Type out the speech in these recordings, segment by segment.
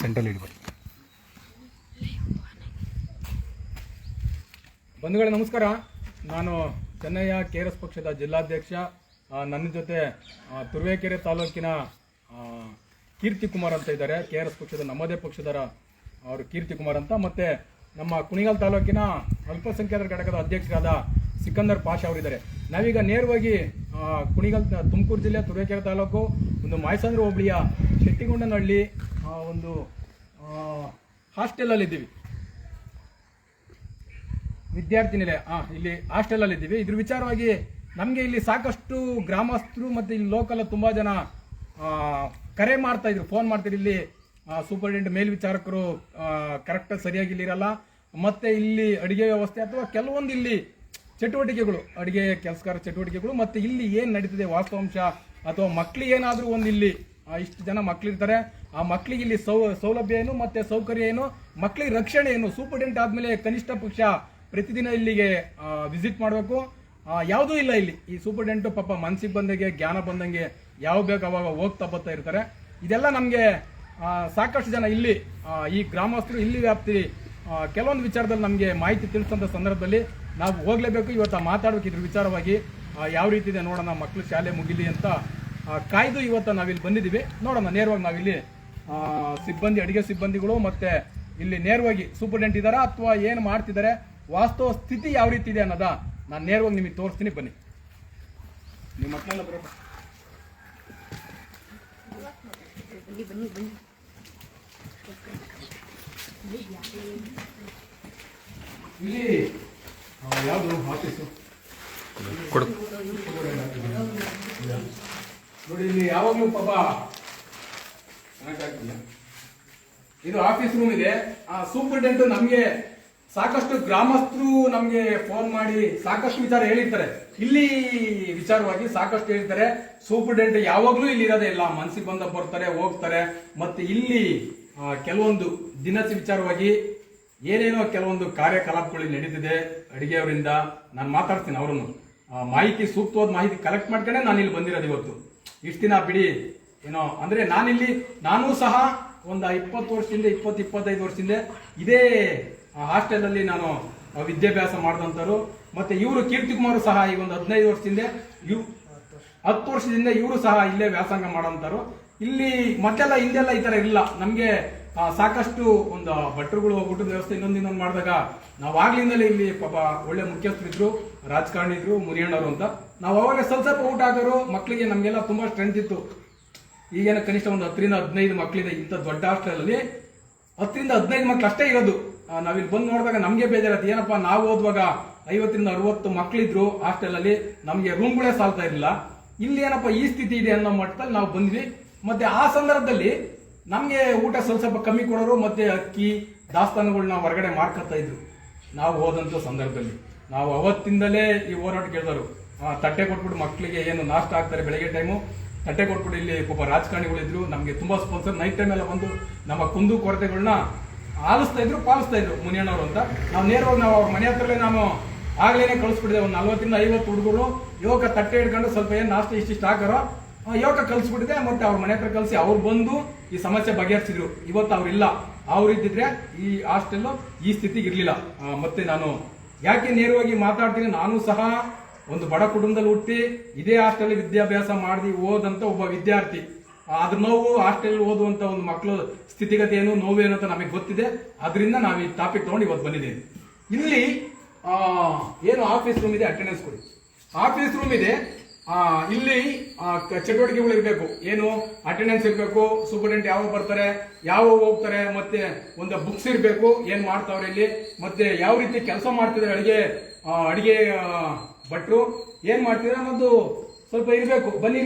Central ಇಡ್ಬೋದು ಬಂಧುಗಳೇ, ನಮಸ್ಕಾರ. ನಾನು ಚೆನ್ನಯ್ಯ, ಕೆ ಆರ್ ಎಸ್ ಪಕ್ಷದ ಜಿಲ್ಲಾಧ್ಯಕ್ಷ. ನನ್ನ ಜೊತೆ ತುರುವೇಕೆರೆ ತಾಲೂಕಿನ ಕೀರ್ತಿ ಕುಮಾರ್ ಅಂತ ಇದ್ದಾರೆ. ಕೆ ಆರ್ ಎಸ್ ಪಕ್ಷದ, ನಮ್ಮದೇ ಪಕ್ಷದರ ಅವರು ಕೀರ್ತಿ ಕುಮಾರ್ ಅಂತ. ಮತ್ತೆ ನಮ್ಮ ಕುಣಿಗಲ್ ತಾಲೂಕಿನ ಅಲ್ಪಸಂಖ್ಯಾತರ ಘಟಕದ ಅಧ್ಯಕ್ಷರಾದ ಸಿಕಂದರ್ ಪಾಷ ಅವರಿದ್ದಾರೆ. ನಾವೀಗ ನೇರವಾಗಿ ಕುಣಿಗಲ್, ತುಮಕೂರು ಜಿಲ್ಲೆ, ತುರುವೇಕೆರೆ ತಾಲೂಕು, ಒಂದು ಮಾಯಸಂದ್ರ ಹೋಬಳಿಯ ಶೆಟ್ಟಿಗೊಂಡನಹಳ್ಳಿ ಒಂದು ಹಾಸ್ಟೆಲಲ್ಲಿದ್ದೀವಿ. ವಿದ್ಯಾರ್ಥಿ ನಿಲಯ ಹಾಂ ಇಲ್ಲಿ ಹಾಸ್ಟೆಲಲ್ಲಿ ಇದ್ದೀವಿ ಇದ್ರ ವಿಚಾರವಾಗಿ ನಮಗೆ ಇಲ್ಲಿ ಸಾಕಷ್ಟು ಗ್ರಾಮಸ್ಥರು ಮತ್ತು ಇಲ್ಲಿ ಲೋಕಲ್ ತುಂಬ ಜನ ಕರೆ ಮಾಡ್ತಾ ಇದ್ರು. ಫೋನ್ ಮಾಡ್ತಿದ್ರು. ಇಲ್ಲಿ ಸೂಪರಿಂಟೆಂಡೆಂಟ್ ಮೇಲ್ವಿಚಾರಕರು ಕರೆಕ್ಟಾಗಿ ಸರಿಯಾಗಿ ಇಲ್ಲಿ ಇರಲ್ಲ. ಮತ್ತೆ ಇಲ್ಲಿ ಅಡುಗೆ ವ್ಯವಸ್ಥೆ ಅಥವಾ ಕೆಲವೊಂದು ಇಲ್ಲಿ ಚಟುವಟಿಕೆಗಳು, ಅಡುಗೆ, ಕೆಲಸಗಾರ ಚಟುವಟಿಕೆಗಳು, ಮತ್ತು ಇಲ್ಲಿ ಏನು ನಡೀತಿದೆ ವಾಸ್ತವಾಂಶ ಅಥವಾ ಮಕ್ಕಳು ಏನಾದರೂ ಒಂದು ಇಲ್ಲಿ ಇಷ್ಟು ಜನ ಮಕ್ಕಳಿರ್ತಾರೆ ಆ ಮಕ್ಕಳಿಗೆ ಇಲ್ಲಿ ಸೌ ಸೌಲಭ್ಯ ಏನು ಮತ್ತೆ ಸೌಕರ್ಯ ಏನು ಮಕ್ಕಳಿಗೆ ರಕ್ಷಣೆ ಏನು ಸೂಪರ್ಡೆಂಟ್ ಆದಮೇಲೆ ಕನಿಷ್ಠ ಪಕ್ಷ ಪ್ರತಿದಿನ ಇಲ್ಲಿಗೆ ವಿಸಿಟ್ ಮಾಡಬೇಕು. ಯಾವುದೂ ಇಲ್ಲ ಇಲ್ಲಿ. ಈ ಸೂಪರ್ಡೆಂಟು ಪಾಪ ಮನಸ್ಸಿಗೆ ಬಂದಂಗೆ, ಜ್ಞಾನ ಬಂದಂಗೆ ಯಾವ ಬೇಕು ಅವಾಗ ಹೋಗ್ತಾ ಬರ್ತಾ ಇರ್ತಾರೆ. ಇದೆಲ್ಲ ನಮಗೆ ಸಾಕಷ್ಟು ಜನ ಇಲ್ಲಿ ಈ ಗ್ರಾಮಸ್ಥರು ಇಲ್ಲಿ ವ್ಯಾಪ್ತಿ ಕೆಲವೊಂದು ವಿಚಾರದಲ್ಲಿ ನಮಗೆ ಮಾಹಿತಿ ತಿಳಿಸಂತ ಸಂದರ್ಭದಲ್ಲಿ ನಾವು ಹೋಗಲೇಬೇಕು. ಇವತ್ತು ಮಾತಾಡಬೇಕು ಇದ್ರ ವಿಚಾರವಾಗಿ. ಯಾವ ರೀತಿ ಇದೆ ನೋಡೋಣ. ಮಕ್ಕಳು ಶಾಲೆ ಮುಗಿಲಿ ಅಂತ ಕಾಯ್ದು ಇವತ್ತು ನಾವಿಲ್ಲಿ ಬಂದಿದ್ದೀವಿ. ನೋಡೋಣ ನೇರವಾಗಿ ನಾವಿಲ್ಲಿ ಸಿಬ್ಬಂದಿ, ಅಡಿಗೆ ಸಿಬ್ಬಂದಿಗಳು ಮತ್ತೆ ಇಲ್ಲಿ ನೇರವಾಗಿ ಸೂಪರ್ಡೆಂಟ್ ಇದ್ದಾರಾ ಅಥವಾ ಏನು ಮಾಡ್ತಿದ್ದಾರೆ ವಾಸ್ತವ ಸ್ಥಿತಿ ಯಾವ ರೀತಿ ಇದೆ ಅನ್ನೋದ ನಾನು ನೇರವಾಗಿ ನಿಮಗೆ ತೋರಿಸ್ತೀನಿ, ಬನ್ನಿ. ನಿಮ್ಮ ಮಕ್ಕಳೆಲ್ಲ ಬರೋಣ ಇಲ್ಲಿ ಯಾವುದು ಆಫೀಸು ನೋಡಿ, ಇಲ್ಲಿ ಯಾವಾಗಲೂ ಪಾಪ. ಇದು ಆಫೀಸ್ ರೂಮ್ ಇದೆ. ಆ ಸೂಪರ್ಡೆಂಟ್ ನಮ್ಗೆ ಸಾಕಷ್ಟು ಗ್ರಾಮಸ್ಥರು ನಮ್ಗೆ ಫೋನ್ ಮಾಡಿ ಸಾಕಷ್ಟು ವಿಚಾರ ಹೇಳಿರ್ತಾರೆ. ಇಲ್ಲಿ ವಿಚಾರವಾಗಿ ಸಾಕಷ್ಟು ಹೇಳ್ತಾರೆ. ಸೂಪರ್ಡೆಂಟ್ ಯಾವಾಗ್ಲೂ ಇಲ್ಲಿ ಇರೋದೇ ಇಲ್ಲ. ಮನ್ಸಿಗೆ ಬಂದ ಬರ್ತಾರೆ, ಹೋಗ್ತಾರೆ. ಮತ್ತೆ ಇಲ್ಲಿ ಕೆಲವೊಂದು ದಿನಸಿ ವಿಚಾರವಾಗಿ ಏನೇನೋ ಕೆಲವೊಂದು ಕಾರ್ಯಕಲಾಪಗಳು ನಡೀತಿದೆ ಅಡಿಗೆಯವರಿಂದ. ನಾನು ಮಾತಾಡ್ತೀನಿ ಅವರನ್ನು. ಮಾಹಿತಿ ಸೂಕ್ತವಾದ ಮಾಹಿತಿ ಕಲೆಕ್ಟ್ ಮಾಡ್ಕೊಂಡೆ ನಾನು ಇಲ್ಲಿ ಬಂದಿರೋದು ಇವತ್ತು. ಇಷ್ಟು ದಿನ ಬಿಡಿ. ಏನೋ, ಅಂದ್ರೆ ನಾನಿಲ್ಲಿ, ನಾನು ಸಹ ಒಂದು ಇಪ್ಪತ್ತು ವರ್ಷದಿಂದ, ಇಪ್ಪತ್ತು ಇಪ್ಪತ್ತೈದು ವರ್ಷದಿಂದ ಇದೇ ಹಾಸ್ಟೆಲ್ ಅಲ್ಲಿ ನಾನು ವಿದ್ಯಾಭ್ಯಾಸ ಮಾಡಿದಂಥವ್ರು ಮತ್ತೆ ಇವರು ಕೀರ್ತಿ ಕುಮಾರ್ ಸಹ ಈಗ ಒಂದು ಹದಿನೈದು ವರ್ಷದಿಂದ ಇವ್ ಹತ್ತು ವರ್ಷದಿಂದ ಇವರು ಸಹ ಇಲ್ಲೇ ವ್ಯಾಸಂಗ ಮಾಡೋಂಥವ್ರು ಇಲ್ಲಿ ಮತ್ತೆಲ್ಲ ಹಿಂದೆಲ್ಲ ಈ ಥರ ಇಲ್ಲ. ನಮ್ಗೆ ಸಾಕಷ್ಟು ಒಂದು ಭಟ್ರುಗಳು ಊಟದ ವ್ಯವಸ್ಥೆ ಇನ್ನೊಂದು ಇನ್ನೊಂದು ಮಾಡಿದಾಗ ನಾವು ಆಗ್ಲಿಂದಲೇ ಇಲ್ಲಿ ಪಾಪ ಒಳ್ಳೆ ಮುಖ್ಯಸ್ಥರಿದ್ರು ರಾಜಕಾರಣಿ ಇದ್ರು ಮುರಿಯಣ್ಣವರು ಅಂತ. ನಾವು ಅವಾಗ ಸ್ವಲ್ಪ ಸ್ವಲ್ಪ ಊಟ ಹಾಕೋರು ಮಕ್ಕಳಿಗೆ ನಮಗೆಲ್ಲ ತುಂಬ ಸ್ಟ್ರೆಂತ್ ಇತ್ತು. ಈಗೇನ ಕನಿಷ್ಠ ಒಂದು ಹತ್ತರಿಂದ ಹದಿನೈದು ಮಕ್ಕಳಿದೆ ಇಂಥ ದೊಡ್ಡ ಹಾಸ್ಟೆಲಲ್ಲಿ. ಹತ್ತರಿಂದ ಹದಿನೈದು ಮಕ್ಳು ಅಷ್ಟೇ ಇರೋದು. ನಾವಿಲ್ಲಿ ಬಂದು ನೋಡಿದಾಗ ನಮಗೆ ಬೇಜಾರತ್ತೆ ಏನಪ್ಪ, ನಾವು ಓದುವಾಗ ಐವತ್ತರಿಂದ ಅರವತ್ತು ಮಕ್ಕಳಿದ್ರು ಹಾಸ್ಟೆಲಲ್ಲಿ, ನಮಗೆ ರೂಮ್ಗಳೇ ಸಾಲ್ತಾ ಇರಲಿಲ್ಲ. ಇಲ್ಲಿ ಏನಪ್ಪ, ಈ ಸ್ಥಿತಿ ಇದೆ ಅನ್ನೋ ಮಟ್ಟದಲ್ಲಿ ನಾವು ಬಂದ್ವಿ. ಮತ್ತೆ ಆ ಸಂದರ್ಭದಲ್ಲಿ ನಮಗೆ ಊಟ ಸ್ವಲ್ಪ ಸ್ವಲ್ಪ ಕಮ್ಮಿ ಕೊಡೋರು ಮತ್ತೆ ಅಕ್ಕಿ ದಾಸ್ತಾನುಗಳನ್ನ ಹೊರಗಡೆ ಮಾರ್ಕೊತಾ ಇದ್ರು. ನಾವು ಹೋದಂಥ ಸಂದರ್ಭದಲ್ಲಿ. ನಾವು ಅವತ್ತಿಂದಲೇ ಈ ಹೋರಾಟ ಕೇಳಿದರು ತಟ್ಟೆ ಕೊಟ್ಬಿಟ್ಟು ಮಕ್ಕಳಿಗೆ ಏನು ನಾಷ್ಟ ಆಗ್ತಾರೆ ಬೆಳಗ್ಗೆ ಟೈಮು ತಟ್ಟೆ ಕೊಟ್ಬಿಟ್ಟು ಇಲ್ಲಿ ಒಬ್ಬ ರಾಜಕಾರಣಿಗಳಿದ್ರು ನಮಗೆ ತುಂಬಾ ಸ್ಪಾನ್ಸರ್ ನೈಟ್ ಟೈಮ್ ಎಲ್ಲ ಬಂದು ನಮ್ಮ ಕುಂದು ಕೊರತೆಗಳನ್ನ ಆಲಿಸ್ತಾ ಇದ್ರು ಪಾಲಿಸ್ತಾ ಇದ್ರು ಮುನಿಯಣ್ಣವರು ಅಂತ. ನಾವು ನೇರವಾಗಿ ನಾವು ಅವ್ರ ಮನೆ ಹತ್ರಲೇ ನಾವು ಆಗ್ಲೇನೆ ಕಳಿಸ್ಬಿಟ್ಟಿದೆ. ಒಂದು ನಲ್ವತ್ತರಿಂದ ಐವತ್ತು ಹುಡುಗರು ಯುವಕ ತಟ್ಟೆ ಹಿಡ್ಕೊಂಡು ಸ್ವಲ್ಪ ಏನು ನಾಷ್ಟ ಇಷ್ಟಿಷ್ಟು ಹಾಕಾರೋ ಆ, ಯುವಕ ಕಲಿಸ್ಬಿಟ್ಟಿದೆ ಮತ್ತೆ ಅವ್ರ ಮನೆ ಹತ್ರ ಕಲಿಸಿ ಅವ್ರು ಬಂದು ಈ ಸಮಸ್ಯೆ ಬಗೆಹರಿಸಿದ್ರು. ಇವತ್ತು ಅವರಿಲ್ಲ ಅವ್ರು ಇದ್ದಿದ್ರೆ ಈ ಹಾಸ್ಟೆಲ್ ಈ ಸ್ಥಿತಿಗೆ ಇರ್ಲಿಲ್ಲ. ಮತ್ತೆ ನಾನು ಯಾಕೆ ನೇರವಾಗಿ ಮಾತಾಡ್ತೀನಿ? ನಾನು ಸಹ ಒಂದು ಬಡ ಕುಟುಂಬದಲ್ಲಿ ಹುಟ್ಟಿ ಇದೇ ಹಾಸ್ಟೆಲ್ ವಿದ್ಯಾಭ್ಯಾಸ ಮಾಡಿ ಓದಂತ ಒಬ್ಬ ವಿದ್ಯಾರ್ಥಿ. ಅದ್ರ ನೋವು ಹಾಸ್ಟೆಲ್ ಓದುವಂತ ಒಂದು ಮಕ್ಕಳು ಸ್ಥಿತಿಗತಿ ಏನು ನೋವೇನು ಅಂತ ನಮಗೆ ಗೊತ್ತಿದೆ. ಅದರಿಂದ ನಾವು ಈ ಟಾಪಿಕ್ ತಗೊಂಡು ಇವತ್ತು ಬಂದಿದ್ದೇನೆ ಇಲ್ಲಿ ಏನು ಆಫೀಸ್ ರೂಮ್ ಇದೆ ಅಟೆಂಡೆನ್ಸ್ ಕೊಡಿ. ಆಫೀಸ್ ರೂಮ್ ಇದೆ. ಇಲ್ಲಿ ಚಟುವಟಿಕೆಗಳು ಇರಬೇಕು. ಏನು ಅಟೆಂಡೆನ್ಸ್ ಇರಬೇಕು ಸೂಪರ್ಡೆಂಟ್ ಯಾವಾಗ ಬರ್ತಾರೆ, ಯಾವಾಗ ಹೋಗ್ತಾರೆ, ಮತ್ತೆ ಒಂದು ಬುಕ್ಸ್ ಇರಬೇಕು, ಏನು ಮಾಡ್ತಾವ್ರೆ ಇಲ್ಲಿ, ಮತ್ತೆ ಯಾವ ರೀತಿ ಕೆಲಸ ಮಾಡ್ತಿದ್ದಾರೆ ಅಡಿಗೆ ಅಡಿಗೆ ಭಟ್ರು ಏನ್ ಮಾಡ್ತೀರಾ? ಅನ್ನೋದು ಸ್ವಲ್ಪ ಇರಬೇಕು. ಬನ್ನಿ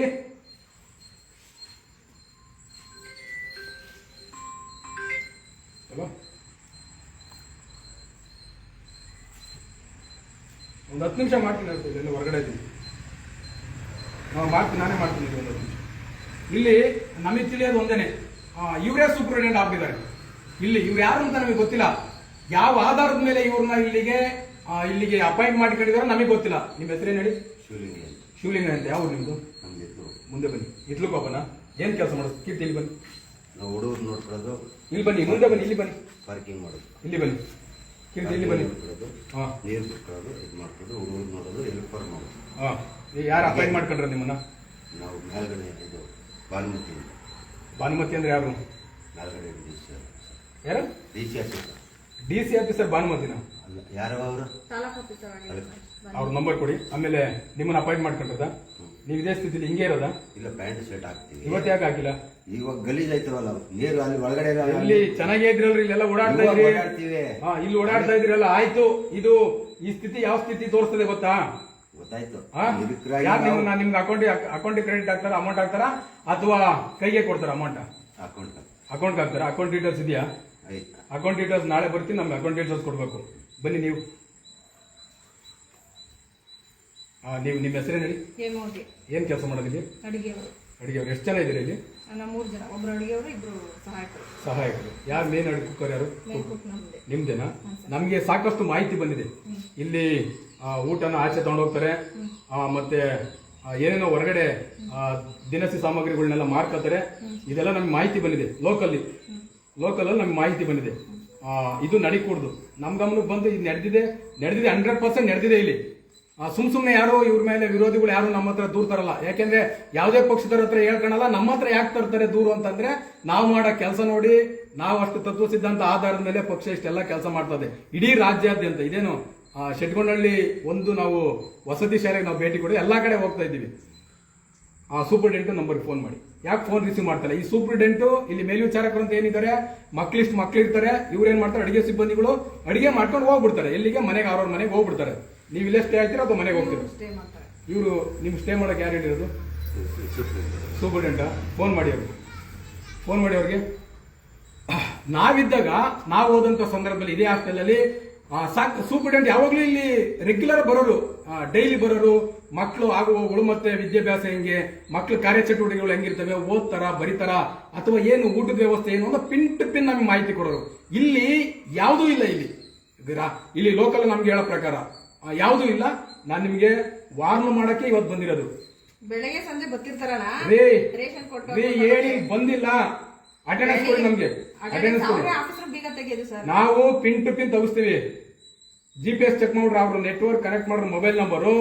ಒಂದು ಹತ್ತು ನಿಮಿಷ ಮಾಡ್ತೀನಿ ಇಲ್ಲಿ ಹೊರಗಡೆ ಇದ್ದೀನಿ. ನಾವು ಮಾಡ್ತೀನಿ, ನಾನೇ ಮಾಡ್ತೀನಿ ಒಂದು ಹತ್ತು ನಿಮಿಷ. ಇಲ್ಲಿ ನಮಗೆ ತಿಳಿಯೋದು ಒಂದೇನೆ. ಇವರೇ ಸೂಪರ್ಡೆಂಟ್ ಆಗ್ತಿದ್ದಾರೆ ಇಲ್ಲಿ ಇವ್ರು ಯಾರು ಅಂತ ನಮಗೆ ಗೊತ್ತಿಲ್ಲ. ಯಾವ ಆಧಾರದ ಮೇಲೆ ಇವ್ರನ್ನ ಇಲ್ಲಿಗೆ ಆ, ಇಲ್ಲಿಗೆ ಅಪಾಯಿಂಟ್ ಮಾಡ್ಕೊಂಡಿದಾರೋ ನಮಗೆ ಗೊತ್ತಿಲ್ಲ. ನಿಮ್ಮ ಹೆಸರೇನು ಹೇಳಿ? ಶಿವಲಿಂಗ ಅಂತ. ಶಿವಲಿಂಗ ಅಂತ. ಯಾವ ನಿಮ್ದು? ನಮ್ಗೆ ಇದು ಮುಂದೆ ಬನ್ನಿ. ಇಟ್ಲು ಕೋಪನ ಏನ್ ಕೆಲಸ ಮಾಡೋದು? ಕೀರ್ತಿ ಇಲ್ಲಿ ಬನ್ನಿ. ನಾವು ಹುಡುಗರು ನೋಡ್ಕೊಳ್ಳೋದು. ಇಲ್ಲಿ ಬನ್ನಿ. ಮುಂದೆ ಬನ್ನಿ. ಇಲ್ಲಿ ಬನ್ನಿ. ಪಾರ್ಕಿಂಗ್ ಮಾಡೋದು. ಇಲ್ಲಿ ಬನ್ನಿ. ಕೀರ್ತಿ ಇಲ್ಲಿ ಬನ್ನಿ. ನೋಡ್ಕೊಳ್ಳೋದು. ಹಾಂ. ನೀರು ಬಿಟ್ಕೊಳ್ಳೋದು ಇದು ಮಾಡ್ಕೊಂಡು ಹುಡುಗರು ನೋಡೋದು ಹೆಲ್ಪರ್ ಮಾಡೋದು ಹಾಂ. ಯಾರು ಅಪಾಯಿಂಟ್ ಮಾಡ್ಕೊಂಡ್ರ ನಿಮ್ಮನ್ನ? ನಾವು ಮೇಲ್ಗಡೆ ಇದು ಬಾಲ್ಮತಿಯಿಂದ ಭಾನುಮತಿ ಅಂದ್ರೆ ಯಾರು? ಮೇಲ್ಗಡೆ ಡಿ ಸಿ ಯಾರು? D C officer D C officer ಭಾನುಮತಿನ? ಅಲ್ಲ ಯಾರು ಅವರು? ನಂಬರ್ ಕೊಡಿ. ಆಮೇಲೆ ನಿಮ್ಮನ್ನ ಅಪಾಯಿಂಟ್ ಮಾಡ್ಕೊಂಡ್ರದ? ನೀವು ಇದೇ ಸ್ಥಿತಿಲಿ ಹಿಂಗೆ ಇರೋದಾ? ಇಲ್ಲ ಪ್ಯಾಂಟ್ ಶರ್ಟ್ ಹಾಕ್ತೀವಿ ಇವತ್ತು ಯಾಕೆ ಹಾಕಿಲ್ಲ? ಇವಾಗ ಗಲೀಜ್ ಆಯ್ತವಲ್ಲ ನೀರು ಅಲ್ಲಿ ಒಳಗಡೆ ಇಲ್ಲಿ ಚೆನ್ನಾಗೇ ಇದ್ರಲ್ರಿ ಇಲ್ಲೆಲ್ಲ ಓಡಾಡ್ತಾ ಇದ್ರಿ. ಹಾ ಇಲ್ಲಿ ಓಡಾಡ್ತಾ ಇದ್ರಲ್ಲ ಆಯ್ತು. ಇದು ಈ ಸ್ಥಿತಿ ಯಾವ ಸ್ಥಿತಿ ತೋರಿಸ್ತದೆ ಗೊತ್ತಾ? ಗೊತ್ತಾಯ್ತು. ಯಾರು ನಾವು ನಿಮ್ಗೆ ನಿಮ್ಗೆ ಅಕೌಂಟ್ ಅಕೌಂಟ್ ಕ್ರೆಡಿಟ್ ಹಾಕ್ತಾರ ಅಮೌಂಟ್ ಹಾಕ್ತಾರ ಅಥವಾ ಕೈಗೆ ಕೊಡ್ತಾರ ಅಮೌಂಟ್ ಅಕೌಂಟ್ ಅಕೌಂಟ್ ಹಾಕ್ತಾರ? ಅಕೌಂಟ್ ಡೀಟೇಲ್ಸ್ ಇದೆಯಾ? ಅಕೌಂಟ್ ಡೀಟೇಲ್ಸ್ ನಾಳೆ ಬರ್ತೀನಿ ನಮ್ಗೆ ಅಕೌಂಟ್ ಡೀಟೇಲ್ಸ್ ಕೊಡಬೇಕು. ಬನ್ನಿ ನೀವು. ನೀವು ನಿಮ್ಮ ಹೆಸರು ಹೇಳಿ? ಏನು ಕೆಲಸ ಮಾಡೋದಿಲ್ಲಿ ಅಡಿಗೆಯವರು ಅಡುಗೆ ಅವ್ರು. ಎಷ್ಟು ಜನ ಇದ್ದೀರಿ ಇಲ್ಲಿ? ನಾವು ಮೂರು ಜನ. ಒಬ್ಬರು ಅಡುಗೆಯವರು ಇಬ್ಬರು ಸಹಾಯಕರು. ಸಹಾಯಕರು. ಯಾರು ಮೇನ್ ಅಡುಗೆ ಕುಕ್ಕರ್ ಯಾರು? ನಿಮ್ದೇನಾ? ನಮಗೆ ಸಾಕಷ್ಟು ಮಾಹಿತಿ ಬಂದಿದೆ. ಇಲ್ಲಿ ಊಟನ ಆಚೆ ತಗೊಂಡೋಗ್ತಾರೆ ಮತ್ತೆ ಏನೇನೋ ಹೊರಗಡೆ ದಿನಸಿ ಸಾಮಗ್ರಿಗಳನ್ನೆಲ್ಲ ಮಾರ್ಕೋತಾರೆ ಇದೆಲ್ಲ ನಮ್ಗೆ ಮಾಹಿತಿ ಬಂದಿದೆ ಲೋಕಲ್ಲಿ. ಲೋಕಲಲ್ಲಿ ನಮ್ಗೆ ಮಾಹಿತಿ ಬಂದಿದೆ. ಇದು ನಡೀಕೂಡ್ದು. ನಮ್ಮ ಗಮನಕ್ಕೆ ಬಂದು ಇದು ನಡೆದಿದೆ. ನಡೆದಿದೆ ಹಂಡ್ರೆಡ್ ಪರ್ಸೆಂಟ್ ನಡೆದಿದೆ ಇಲ್ಲಿ. ಸುಮ್ ಸುಮ್ನೆ ಯಾರೋ ಇವ್ರ ಮೇಲೆ ವಿರೋಧಿಗಳು ಯಾರು ನಮ್ಮ ಹತ್ರ ದೂರ ತರಲ್ಲ. ಯಾಕೆಂದ್ರೆ ಯಾವುದೇ ಪಕ್ಷದವ್ರ ಹತ್ರ ಹೇಳ್ಕೊಳಲ್ಲ ನಮ್ಮ ಹತ್ರ ಯಾಕೆ ತರ್ತಾರೆ ದೂರು ಅಂತಂದ್ರೆ ನಾವು ಮಾಡೋ ಕೆಲಸ ನೋಡಿ, ನಾವು ಅಷ್ಟು ತತ್ವ ಸಿದ್ಧಾಂತ ಆಧಾರದ ಮೇಲೆ ಪಕ್ಷ ಇಷ್ಟೆಲ್ಲ ಕೆಲಸ ಮಾಡ್ತದೆ. ಇಡೀ ರಾಜ್ಯಾದ್ಯಂತ ಇದೇನು ಶೆಟ್ಗೊಂಡಳ್ಳಿ ಒಂದು ನಾವು ವಸತಿ ಶಾಲೆಗೆ ನಾವು ಭೇಟಿ ಕೊಡಿ, ಎಲ್ಲಾ ಕಡೆ ಹೋಗ್ತಾ ಇದ್ದೀವಿ. ಆ ಸೂಪರ್ಡೆಂಟ್ ನಂಬರ್ ಫೋನ್ ಮಾಡಿ. ಯಾಕೆ ಫೋನ್ ರಿಸೀವ್ ಮಾಡ್ತಾರೆ ಈ ಸೂಪರ್ಡೆಂಟು ಇಲ್ಲಿ ಮೇಲ್ವಿಚಾರಕರು ಅಂತ ಏನಿದ್ದಾರೆ? ಮಕ್ಳಿಷ್ಟು ಮಕ್ಳಿರ್ತಾರೆ. ಇವ್ರು ಏನ್ ಮಾಡ್ತಾರೆ? ಅಡಿಗೆ ಸಿಬ್ಬಂದಿಗಳು ಅಡಿಗೆ ಮಾಡ್ಕೊಂಡು ಹೋಗ್ಬಿಡ್ತಾರೆ. ಎಲ್ಲಿಗೆ? ಮನೆಗೆ ಅವ್ರವ್ರ ಮನೆಗೆ ಹೋಗ್ಬಿಡ್ತಾರೆ. ನೀವು ಇಲ್ಲೇ ಸ್ಟೇ ಆಗ್ತೀರಾ ಅಥವಾ ಮನೆಗೆ ಹೋಗ್ತೀರಾ? ಇವರು ನಿಮ್ಗೆ ಸ್ಟೇ ಮಾಡೋಕೆ ಯಾರು ಹೇಳಿರೋದು ಸೂಪರ್ಡೆಂಟ ಫೋನ್ ಮಾಡಿ ಅವ್ರಿಗೆ. ಫೋನ್ ಮಾಡಿ ಅವ್ರಿಗೆ. ನಾವಿದ್ದಾಗ ನಾವು ಹೋದಂತ ಸಂದರ್ಭದಲ್ಲಿ ಇದೇ ಹಾಸ್ಟೆಲಲ್ಲಿ ಸಾಕು ಯಾವಾಗ್ಲೂ ಯಾವಾಗಲೂ ಇಲ್ಲಿ ರೆಗ್ಯುಲರ್ ಬರೋರು ಡೈಲಿ ಬರೋರು ಮಕ್ಕಳು ಆಗುವಗಳು ಮತ್ತೆ ವಿದ್ಯಾಭ್ಯಾಸ ಹೆಂಗೆ ಮಕ್ಕಳು ಕಾರ್ಯಚಟುವಟಿಕೆಗಳು ಹೆಂಗಿರ್ತವೆ ಓದ್ತಾರ ಬರೀತಾರ ಅಥವಾ ಏನು ಊಟದ ವ್ಯವಸ್ಥೆ ಏನು ಅಂತ ಪಿನ್ ಟು ಪಿನ್ ನಮಗೆ ಮಾಹಿತಿ ಕೊಡೋರು. ಇಲ್ಲಿ ಯಾವುದೂ ಇಲ್ಲ ಇಲ್ಲಿ. ಇಲ್ಲಿ ಲೋಕಲ್ ನಮ್ಗೆ ಹೇಳೋ ಪ್ರಕಾರ ಯಾವುದೂ ಇಲ್ಲ. ನಾನು ನಿಮಗೆ ವಾರ್ನ್ ಮಾಡಕ್ಕೆ ಇವತ್ತು ಬಂದಿರೋದು. ಬೆಳಗ್ಗೆ ಸಂಜೆ ಹೇಳಿ ಬಂದಿಲ್ಲ. ಅಟೆಂಡೆನ್ಸ್ ಕೊಡಿ ನಮ್ಗೆ. ಅಟೆಂಡೆನ್ಸ್ ಕೊಡಿ. ನಾವು ಪಿನ್ ಟು ಪಿನ್ ತಗಿಸ್ತೀವಿ ಜಿ ಪಿ ಎಸ್ ಚೆಕ್ ಮಾಡ್ರಿ ಅವ್ರ ನೆಟ್ವರ್ಕ್ ಕನೆಕ್ಟ್ ಮಾಡ್ರ ಮೊಬೈಲ್ ನಂಬರು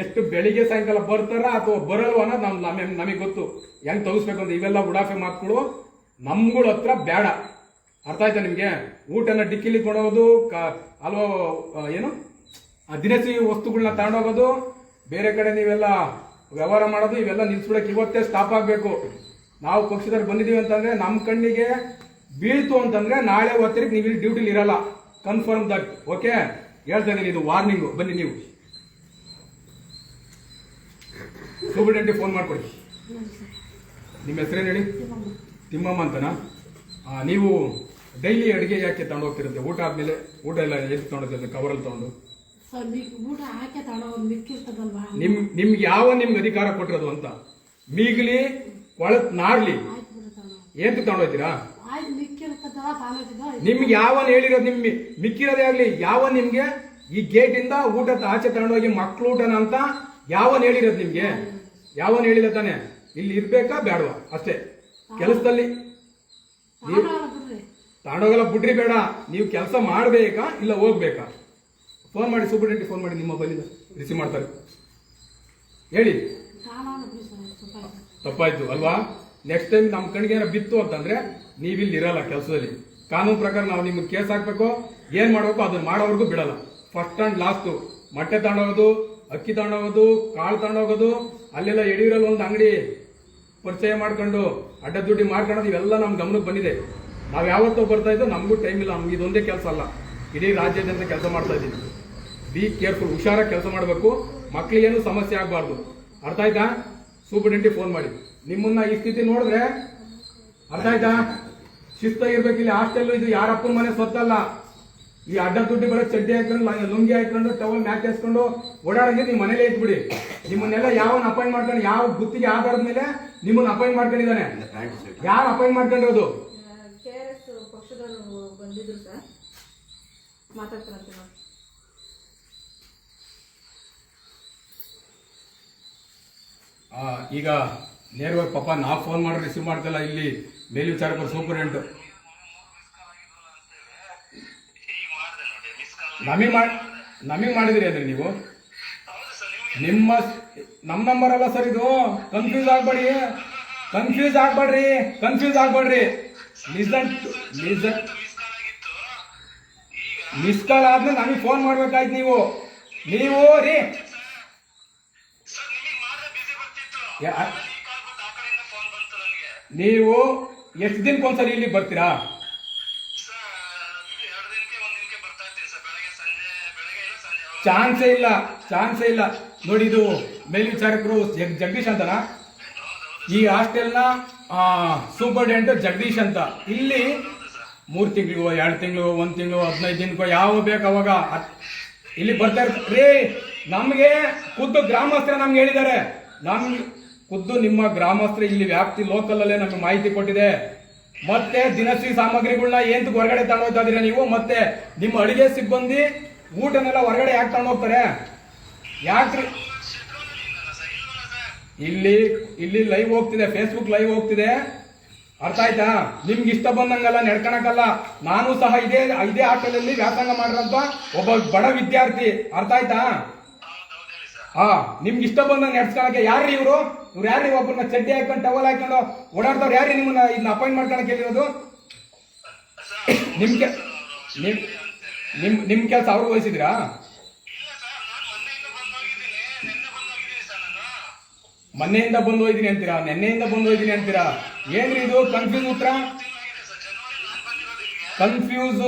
ಎಷ್ಟು ಬೆಳಿಗ್ಗೆ ಸಾಯಂಕಾಲ ಬರ್ತಾರ ಅಥವಾ ಬರಲ್ವ ಅನ್ನೋದು ನಮ್ ನಮಗೆ ಗೊತ್ತು. ಹೆಂಗ್ ತಗಿಸ್ಬೇಕು ಅಂತ ಇವೆಲ್ಲ ಉಡಾಫೆ ಮಾತುಗಳು ನಮ್ಗಳ ಹತ್ರ ಬೇಡ ಅರ್ಥ ಆಯ್ತಾ ನಿಮ್ಗೆ? ಊಟನ ಡಿಕ್ಕಿಲಿ ಕೊಡೋದು ಅಲ್ವಾ ಏನು? ದಿನಸಿ ವಸ್ತುಗಳನ್ನ ತಗೊಂಡೋಗೋದು. ಬೇರೆ ಕಡೆ ನೀವೆಲ್ಲ ವ್ಯವಹಾರ ಮಾಡೋದು ಇವೆಲ್ಲ ನಿಲ್ಸ್ಬಿಡಕ್ಕೆ ಇವತ್ತೇ ಸ್ಟಾಪ್ ಆಗಬೇಕು. ನಾವು ಪಕ್ಷದಲ್ಲಿ ಬಂದಿದ್ದೀವಿ ಅಂತಂದ್ರೆ ನಮ್ಮ ಕಣ್ಣಿಗೆ ಬೀಳ್ತು ಅಂತಂದ್ರೆ ನಾಳೆ ಹೊತ್ತಿಗೆ ನೀವು ಇಲ್ಲಿ ಡ್ಯೂಟಿಲಿ ಇರಲ್ಲ. ಕನ್ಫರ್ಮ್ ದಟ್ ಓಕೆ ಹೇಳ್ತಾ ಇದೀನಿ ಇದು ವಾರ್ನಿಂಗು ಬನ್ನಿ ನೀವು. ಸೂಪರ್ಡೆಂಟಿಗೆ ಫೋನ್ ಮಾಡ್ಕೊಡಿ. ನಿಮ್ಮ ಹೆಸರೇನು ಹೇಳಿ? ತಿಮ್ಮಮ್ಮ ಅಂತನಾ? ನೀವು ಡೈಲಿ ಅಡುಗೆ ಯಾಕೆ ತಗೊಂಡು ಹೋಗ್ತಿರಂತೆ? ಊಟ ಆದ್ಮೇಲೆ ಊಟ ಎಲ್ಲ ಎಷ್ಟು ತಗೊಂಡೋಗ್ತಿರುತ್ತೆ ಕವರಲ್ಲಿ ತಗೊಂಡು? ನಿಮ್ ನಿಮ್ಗೆ ಯಾವ ನಿಮ್ಗೆ ಅಧಿಕಾರ ಕೊಟ್ಟಿರೋದು ಅಂತ? ಮೀಗಲಿ ಕೊಳತ್ ನಾರ್ಲಿ. ಏನ್ ತಗೊಂಡೋಗ್ತೀರಾ ನಿಮ್ಗೆ ಯಾವನ್ ಹೇಳಿರೋದು ನಿಮ್ ಮಿಕ್ಕಿರೋದೇ ಆಗ್ಲಿ ಯಾವ ನಿಮ್ಗೆ? ಈ ಗೇಟ್ ಇಂದ ಊಟ ಆಚೆ ತಗೊಂಡೋಗಿ ಮಕ್ಳು ಊಟನ ಅಂತ ಯಾವನ್ ಹೇಳಿರೋದು ನಿಮ್ಗೆ? ಯಾವನ್ ಹೇಳಿಲ್ಲ ತಾನೆ? ಇಲ್ಲಿ ಇರ್ಬೇಕಾ ಬೇಡವಾ ಅಷ್ಟೇ. ಕೆಲಸದಲ್ಲಿ. ತಗೊಂಡೋಗಲ್ಲ ಬಿಡ್ರಿ ಬೇಡ. ನೀವು ಕೆಲಸ ಮಾಡ್ಬೇಕಾ ಇಲ್ಲ ಹೋಗ್ಬೇಕಾ? ಫೋನ್ ಮಾಡಿ ಸೂಪರಿಂಟೆಂಟ್ ಫೋನ್ ಮಾಡಿ ನಿಮ್ಮ ಮೊಬೈಲಿಂದ ರಿಸೀವ್ ಮಾಡ್ತಾರೆ. ಹೇಳಿ. ತಪ್ಪಾಯ್ತು, ಅಲ್ವಾ? ನೆಕ್ಸ್ಟ್ ಟೈಮ್ ನಮ್ಮ ಏನೋ ಬಿತ್ತು ಅಂತಂದ್ರೆ ನೀವಿಲ್ಲಿ ಇರಲ್ಲ ಕೆಲಸದಲ್ಲಿ. ಕಾನೂನು ಪ್ರಕಾರ ನಾವು ನಿಮ್ಗೆ ಕೇಸ್ ಹಾಕ್ಬೇಕು, ಏನ್ ಮಾಡಬೇಕು ಅದನ್ನ ಮಾಡೋವರೆಗೂ ಬಿಡಲ್ಲ. ಫಸ್ಟ್ ಅಂಡ್ ಲಾಸ್ಟ್ ಮೊಟ್ಟೆ ತಗೊಂಡೋಗೋದು ಅಕ್ಕಿ ತಗೊಂಡೋಗೋದು ಕಾಳು ತಗೊಂಡೋಗೋದು ಅಲ್ಲೆಲ್ಲ ಯಡಿಯೂರಲ್ಲಿ ಒಂದು ಅಂಗಡಿ ಪರಿಚಯ ಮಾಡ್ಕೊಂಡು ಅಡ್ಡ ದುಡ್ಡಿ ಮಾಡ್ಕೊಳ್ಳೋದು ಇವೆಲ್ಲ ನಮ್ಮ ಗಮನಕ್ಕೆ ಬಂದಿದೆ. ನಾವು ಯಾವತ್ತೂ ಬರ್ತಾ ಇದ್ದೋ ನಮಗೂ ಟೈಮ್ ಇಲ್ಲ, ನಮ್ಗೆ ಇದೊಂದೇ ಕೆಲಸ ಅಲ್ಲ. ಇಡೀ ರಾಜ್ಯಾದ್ಯಂತ ಕೆಲಸ ಮಾಡ್ತಾ ಇದ್ದೀವಿ ಬಿ ಕೇರ್ಫುಲ್ ಹುಷಾರಾಗಿ ಕೆಲಸ ಮಾಡಬೇಕು. ಮಕ್ಕಳಿಗೇನು ಸಮಸ್ಯೆ ಆಗಬಾರ್ದು. ಅರ್ಥ ಆಯ್ತಾ? ಸೂಪರ್ಡೆಂಟಿಗೆ ಫೋನ್ ಮಾಡಿ. ನಿಮ್ಮನ್ನ ಈ ಸ್ಥಿತಿ ನೋಡಿದ್ರೆ ಅರ್ಥ ಆಯ್ತಾ? ಶಿಸ್ತಾಗಿರ್ಬೇಕು ಇಲ್ಲಿ ಹಾಸ್ಟೆಲ್ ಇದು ಯಾರಪ್ಪನ ಮನೆ ಸೊತ್ತಲ್ಲ ಈ ಅಡ್ಡ ದುಡ್ಡು ಬರೋ ಚಡ್ಡಿ ಹಾಕೊಂಡು ಲುಂಗಿ ಹಾಕೊಂಡು ಟವಲ್ ಮ್ಯಾಕ್ ಹಾಕೊಂಡು ಓಡಾಡಂಗೆ ನೀವು ಮನೇಲೆ ಇದ್ಬಿಡಿ ನಿಮ್ಮನ್ನೆಲ್ಲ ಯಾವನ್ ಅಪಾಯಿಂಟ್ ಮಾಡ್ಕೊಂಡು ಯಾವ ಗುತ್ತಿಗೆ ಆಧಾರದ ಮೇಲೆ ನಿಮ್ಮನ್ನ ಅಪಾಯಿಂಟ್ ಮಾಡ್ಕೊಂಡಿದ್ದಾನೆ? ಯಾರು ಅಪಾಯಿಂಟ್ ಮಾಡ್ಕೊಂಡಿರೋದು? ಬಂದಿದ್ರು ಸರ್ ಮಾತಾಡ್ತಾರಂತೆ ನೋಡಿ ಆ, ಈಗ ನೇರವಾಗಿ ಪಾಪ ನಾವು ಫೋನ್ ಮಾಡಿ ರಿಸೀವ್ ಮಾಡ್ತಲ್ಲ ಇಲ್ಲಿ ಮೇಲ್ವಿಚಾರಕರು ಸೂಪರಿಂಟು ನಮಗೆ ಮಾಡಿ, ನಮಗೆ ಮಾಡಿದಿರಿ ಅಂದ್ರೆ ನೀವು? ನಿಮ್ಮ ನಮ್ಮ ನಂಬರ್ ಅಲ್ಲ ಸರ್ ಇದು? ಕನ್ಫ್ಯೂಸ್ ಆಗ್ಬೇಡಿ. ಕನ್ಫ್ಯೂಸ್ ಆಗ್ಬೇಡ್ರಿ ಕನ್ಫ್ಯೂಸ್ ಆಗ್ಬೇಡ್ರಿ. ಲಿಸನ್ ಲಿಸನ್ ಮಿಸ್ ಕಾಲ್ ಆದ್ಮೇಲೆ ನಮಗೆ ಫೋನ್ ಮಾಡ್ಬೇಕಾಯ್ತು ನೀವು. ನೀವು ರೀ ಯಾ- ನೀವು ಎಷ್ಟು ದಿನಕ್ಕೊಂದ್ಸರಿ ಇಲ್ಲಿ ಬರ್ತೀರಾ? ಚಾನ್ಸೇ ಇಲ್ಲ ಚಾನ್ಸೇ ಇಲ್ಲ. ನೋಡಿ ಇದು ಮೇಲ್ವಿಚಾರಕರು ಜಗ್- ಜಗದೀಶ್ ಅಂತನಾ? ಈ ಹಾಸ್ಟೆಲ್ನ ಸೂಪರ್ಡೆಂಟ್ ಜಗದೀಶ್ ಅಂತ. ಇಲ್ಲಿ ಮೂರು ತಿಂಗಳು ಎರಡು ತಿಂಗಳು ಒಂದು ತಿಂಗಳು ಹದಿನೈದು ದಿನಕ್ಕೋ ಯಾವ ಬೇಕು ಅವಾಗ. ಇಲ್ಲಿ ಬರ್ತಾ ಇರ್ತೀರಿ ನಮಗೆ ಖುದ್ದು ಗ್ರಾಮಸ್ಥರ ನಮ್ಗೆ ಹೇಳಿದ್ದಾರೆ. ನಮ್ಗೆ ಖುದ್ದು ನಿಮ್ಮ ಗ್ರಾಮಸ್ಥರು ಇಲ್ಲಿ ವ್ಯಾಪ್ತಿ ಲೋಕಲ್ ಅಲ್ಲೇ ನಮ್ಗೆ ಮಾಹಿತಿ ಕೊಟ್ಟಿದೆ. ಮತ್ತೆ ದಿನಸಿ ಸಾಮಗ್ರಿಗಳನ್ನ ಏನ್ ಹೊರಗಡೆ ತಗೊಂಡೋಗ್ತಾ ನೀವು? ಮತ್ತೆ ನಿಮ್ಮ ಅಡಿಗೆ ಸಿಬ್ಬಂದಿ ಊಟನೆಲ್ಲ ಹೊರಗಡೆ ಯಾಕೆ ತಗೊಂಡೋಗ್ತಾರೆ? ಯಾಕ್ರಿ? ಇಲ್ಲಿ ಇಲ್ಲಿ ಲೈವ್ ಹೋಗ್ತಿದೆ ಫೇಸ್ಬುಕ್ ಲೈವ್ ಹೋಗ್ತಿದೆ. ಅರ್ಥ ಆಯ್ತಾ? ನಿಮ್ಗೆ ಇಷ್ಟ ಬಂದಂಗಲ್ಲ ನಡ್ಕಣಕ್ಕಲ್ಲ. ನಾನು ಸಹ ಇದೇ ಇದೇ ಆಟದಲ್ಲಿ ವ್ಯಾಸಂಗ ಮಾಡಿರೋಂಥ ಒಬ್ಬ ಬಡ ವಿದ್ಯಾರ್ಥಿ. ಅರ್ಥ ಆಯ್ತಾ? ಹಾ ನಿಮ್ಗೆ ಇಷ್ಟ ಬಂದಂಗೆ ನಡ್ಸ್ಕೊಳಕ್ಕೆ ಯಾರ್ರಿ ಇವರು? ಇವ್ರು ಯಾರ್ರಿ ಒಬ್ಬರನ್ನ ಚಡ್ಡಿ ಹಾಕೊಂಡು ಟವಲ್ ಹಾಕೊಂಡು ಓಡಾಡ್ದವ್ರು ಯಾರು ನಿಮ್ಮನ್ನ ಇದನ್ನ ಅಪಾಯಿಂಟ್ ಮಾಡ್ಕೊಳಕ್ಕೆ ಹೇಳಿರೋದು ನಿಮ್ ನಿಮ್ ನಿಮ್ ನಿಮ್ ಕೆಲಸ ಅವ್ರಿಗೆ ವಹಿಸಿದ್ರಾ? ಮೊನ್ನೆಯಿಂದ ಬಂದು ಹೋಯ್ತೀನಿ ಅಂತೀರಾ? ನೆನ್ನೆಯಿಂದ ಬಂದು ಹೋಯ್ತೀನಿ ಅಂತೀರಾ? ಏನ್ರಿ ಇದು? ಕನ್ಫ್ಯೂಸ್ ಉತ್ತರ? ಕನ್ಫ್ಯೂಸ್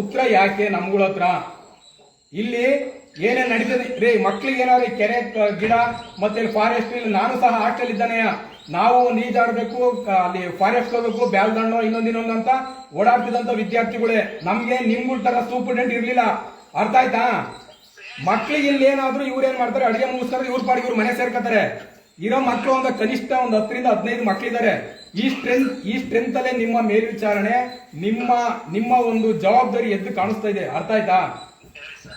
ಉತ್ತರ ಯಾಕೆ ನಮ್ಗಳ ಹತ್ರ ಇಲ್ಲಿ ಏನೇನ್ ನಡೀತದೆ? ರೀ, ಮಕ್ಳಿಗೆ ಏನಾದ್ರು ಕೆರೆ ಗಿಡ ಮತ್ತೆ ಫಾರೆಸ್ಟ್ ಇಲ್ಲಿ ನಾನು ಸಹ ಹಾಸ್ಟೆಲ್ ನಾವು ನೀಜಾಡಬೇಕು ಅಲ್ಲಿ ಫಾರೆಸ್ಟ್ ಹೋಗ್ಬೇಕು ಬ್ಯಾಲ್ದಣ್ಣು ಇನ್ನೊಂದು ಇನ್ನೊಂದು ಅಂತ ಓಡಾಡ್ತಿದಂತ ವಿದ್ಯಾರ್ಥಿಗಳೇ, ನಮ್ಗೆ ನಿಮ್ಗಳ ತರ ಸೂಪರ್ಡೆಂಟ್ ಇರ್ಲಿಲ್ಲ. ಅರ್ಥ ಆಯ್ತಾ? ಮಕ್ಳಿಗೆ ಇಲ್ಲಿ ಏನಾದ್ರು ಇವ್ರು ಏನ್ ಮಾಡ್ತಾರೆ? ಅಡಿಗೆ ಮುಗಿಸ್ತಾರೆ ಇವ್ರ ಪಾಡಿಗೆ ಇವ್ರು ಮನೆ ಸೇರ್ಕೊತಾರೆ ಇರೋ ಮಕ್ಕಳು ಒಂದು ಕನಿಷ್ಠ ಒಂದು ಹತ್ತರಿಂದ ಹದಿನೈದು ಮಕ್ಕಳಿದ್ದಾರೆ ಈ ಸ್ಟ್ರೆಂತ್ ಈ ಸ್ಟ್ರೆಂತ್ ಅಲ್ಲೇ ನಿಮ್ಮ ಮೇಲ್ವಿಚಾರಣೆ, ನಿಮ್ಮ ನಿಮ್ಮ ಒಂದು ಜವಾಬ್ದಾರಿ ಎದ್ದು ಕಾಣಿಸ್ತಾ ಇದೆ. ಅರ್ಥ ಆಯ್ತಾ?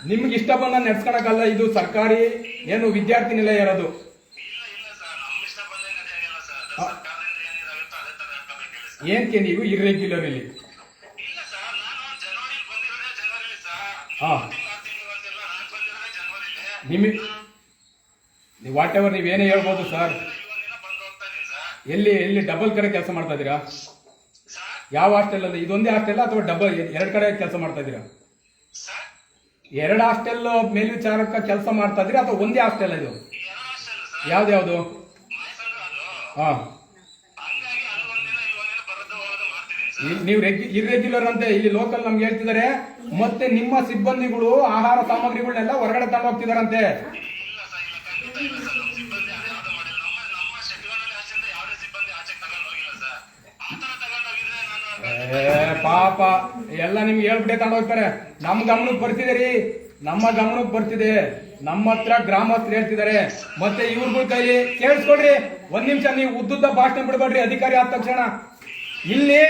ನಿಮ್ಗೆ ಇಷ್ಟ ಬಂದ ನಡ್ಸ್ಕೊಳಕಲ್ಲ ಇದು ಸರ್ಕಾರಿ ಏನು ವಿದ್ಯಾರ್ಥಿ ನಿಲಯ ಇರೋದು ಏನಕ್ಕೆ ನೀವು ಇರ್ರೆಗ್ಯುಲರ್ ಇಲ್ಲಿ? ಹಾ. ನಿಮಗೆ ವಾಟ್ ಎವರ್ ನೀವೇನೇ ಹೇಳ್ಬೋದು ಸರ್ ಎಲ್ಲಿ ಎಲ್ಲಿ ಡಬಲ್ ಕಡೆ ಕೆಲಸ ಮಾಡ್ತಾ ಇದ್ದೀರಾ? ಯಾವ ಹಾಸ್ಟೆಲ್ ಅಲ್ಲಿ? ಇದೊಂದೇ ಹಾಸ್ಟೆಲ್ ಅಥವಾ ಡಬಲ್ ಎರಡು ಕಡೆ ಕೆಲಸ ಮಾಡ್ತಾ ಇದ್ದೀರಾ? ಎರಡು ಹಾಸ್ಟೆಲ್ ಮೇಲ್ವಿಚಾರಕ ಕೆಲಸ ಮಾಡ್ತಾ ಇದ್ರಿ ಅಥವಾ ಒಂದೇ ಹಾಸ್ಟೆಲ್ ಇದು? ಯಾವ್ದ್ಯಾವ್ದು ಹಾ. ನೀವು ಇರ್ರೆಗ್ಯುಲರ್ ಅಂತ ಇಲ್ಲಿ ಲೋಕಲ್ ನಮ್ಗೆ ಹೇಳ್ತಿದ್ದಾರೆ. ಮತ್ತೆ ನಿಮ್ಮ ಸಿಬ್ಬಂದಿಗಳು ಆಹಾರ ಸಾಮಗ್ರಿಗಳನ್ನೆಲ್ಲ ಹೊರಗಡೆ ತಗೊಂಡು ಹೋಗ್ತಿದಾರಂತೆ ಏ, ಪಾಪ. ಎಲ್ಲ ನಿಮ್ಗೆ ಹೇಳ್ಬಿಟ್ಟೆ ತಗೊಂಡು ಹೋಗ್ತಾರೆ. ನಮ್ ಗಮನಕ್ಕೆ ಬರ್ತಿದೆ ರೀ. ನಮ್ಮ ಗಮನಕ್ಕೆ ಬರ್ತಿದೆ. ನಮ್ಮ ಹತ್ರ ಗ್ರಾಮಸ್ಥರು ಹೇಳ್ತಿದ್ದಾರೆ. ಮತ್ತೆ ಇವ್ರಗಳ ಕೈಲಿ ಕೇಳಿಸ್ಕೊಡ್ರಿ. ಒಂದ್ ನಿಮಿಷ ನೀವು ಉದ್ದುದ್ದ ಭಾಷಣ ಬಿಡ್ಬೇಡ್ರಿ. ಅಧಿಕಾರಿ ಆದ ತಕ್ಷಣ. ಇಲ್ಲಿ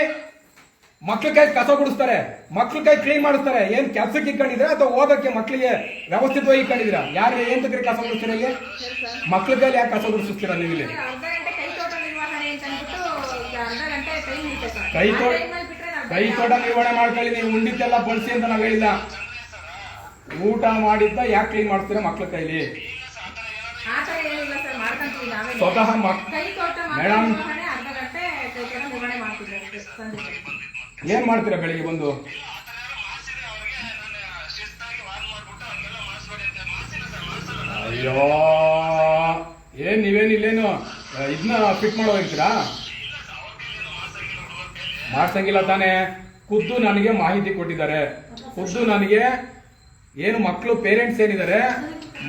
ಮಕ್ಳ ಕೈ ಕಸ ಗುಡಿಸ್ತಾರೆ. ಮಕ್ಳ ಕೈ ಕ್ಲೀನ್ ಮಾಡಿಸ್ತಾರೆ. ಏನ್ ಕೆಲ್ಸಕ್ಕೆ ಇಟ್ಕೊಂಡಿದ್ರೆ ಅಥವಾ ಓದಕ್ಕೆ ಮಕ್ಳಿಗೆ ವ್ಯವಸ್ಥಿತವಾಗಿ ಇಕ್ಕೊಂಡಿದ್ರ ಯಾರಿಗೆ ಏನ್ ತಗ್ರಿ ಕಸ ಗುಡಿಸ್ತೀರ ಇಲ್ಲಿ? ಮಕ್ಳ ಕೈಲಿ ಯಾಕೆ ಕಸ ಗುಡಿಸ್ತೀರಾ ನೀವು ಇಲ್ಲಿ? ಕೈ ತೋಟ ಕೈ ತೋಟ ನಿರ್ವಹಣೆ ಮಾಡ್ಕೊಳ್ಳಿ ನೀವು ಉಂಡಿದ್ದೆಲ್ಲ ಬಳಸಿ ಅಂತ ನಾವು ಹೇಳಿಲ್ಲ. ಊಟ ಮಾಡಿದ್ದ ಯಾಕೆ ಕ್ಲೀನ್ ಮಾಡ್ತೀರಾ ಮಕ್ಳ ಕೈಲಿ? ಸ್ವತಃ ಮೇಡಮ್. ಏನ್ ಮಾಡ್ತೀರಾ ಬೆಳಿಗ್ಗೆ ಬಂದು? ಅಯ್ಯೋ ಏನ್ ನೀವೇನಿಲ್ಲೇನು ಇದನ್ನ ಫಿಟ್ ಮಾಡೋ ಹೋಗ್ತೀರಾ? ಮಾಡ್ಸಂಗಿಲ್ಲ ತಾನೇ. ಖುದ್ದು ನನಗೆ ಮಾಹಿತಿ ಕೊಟ್ಟಿದ್ದಾರೆ. ಖುದ್ದು ನನಗೆ ಏನು ಮಕ್ಕಳು ಪೇರೆಂಟ್ಸ್ ಏನಿದ್ದಾರೆ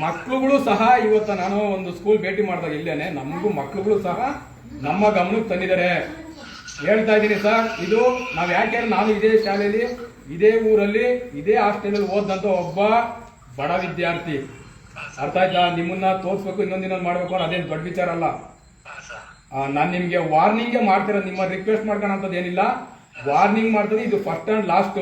ಮಕ್ಕಳುಗಳು ಸಹ ಇವತ್ತು ನಾನು ಒಂದು ಸ್ಕೂಲ್ ಭೇಟಿ ಮಾಡಿದಾಗ ಇಲ್ಲೇನೆ, ನಮಗೂ ಮಕ್ಕಳುಗಳು ಸಹ ನಮ್ಮ ಗಮನಕ್ಕೆ ತಂದಿದ್ದಾರೆ. ಹೇಳ್ತಾ ಇದ್ದೀನಿ ಸರ್, ಇದು ನಾವು ಯಾಕೆ ನಾನು ಇದೇ ಶಾಲೆಯಲ್ಲಿ, ಇದೇ ಊರಲ್ಲಿ, ಇದೇ ಹಾಸ್ಟೆಲಲ್ಲಿ ಓದಂತ ಒಬ್ಬ ಬಡ ವಿದ್ಯಾರ್ಥಿ. ಅರ್ಥ ಆಯ್ತಾ? ನಿಮ್ಮನ್ನ ತೋರಿಸ್ಬೇಕು ಇನ್ನೊಂದಿನ ಮಾಡಬೇಕು ಅದೇನು ದೊಡ್ಡ ವಿಚಾರ ಅಲ್ಲ. ನಾನು ನಿಮಗೆ ವಾರ್ನಿಂಗೇ ಮಾಡ್ತಿರೋದು ನಿಮ್ಮ ರಿಕ್ವೆಸ್ಟ್ ಮಾಡ್ಕೊಳಂತದ್ದು ಏನಿಲ್ಲ. ವಾರ್ನಿಂಗ್ ಮಾಡ್ತೀನಿ ಇದು ಫಸ್ಟ್ ಅಂಡ್ ಲಾಸ್ಟ್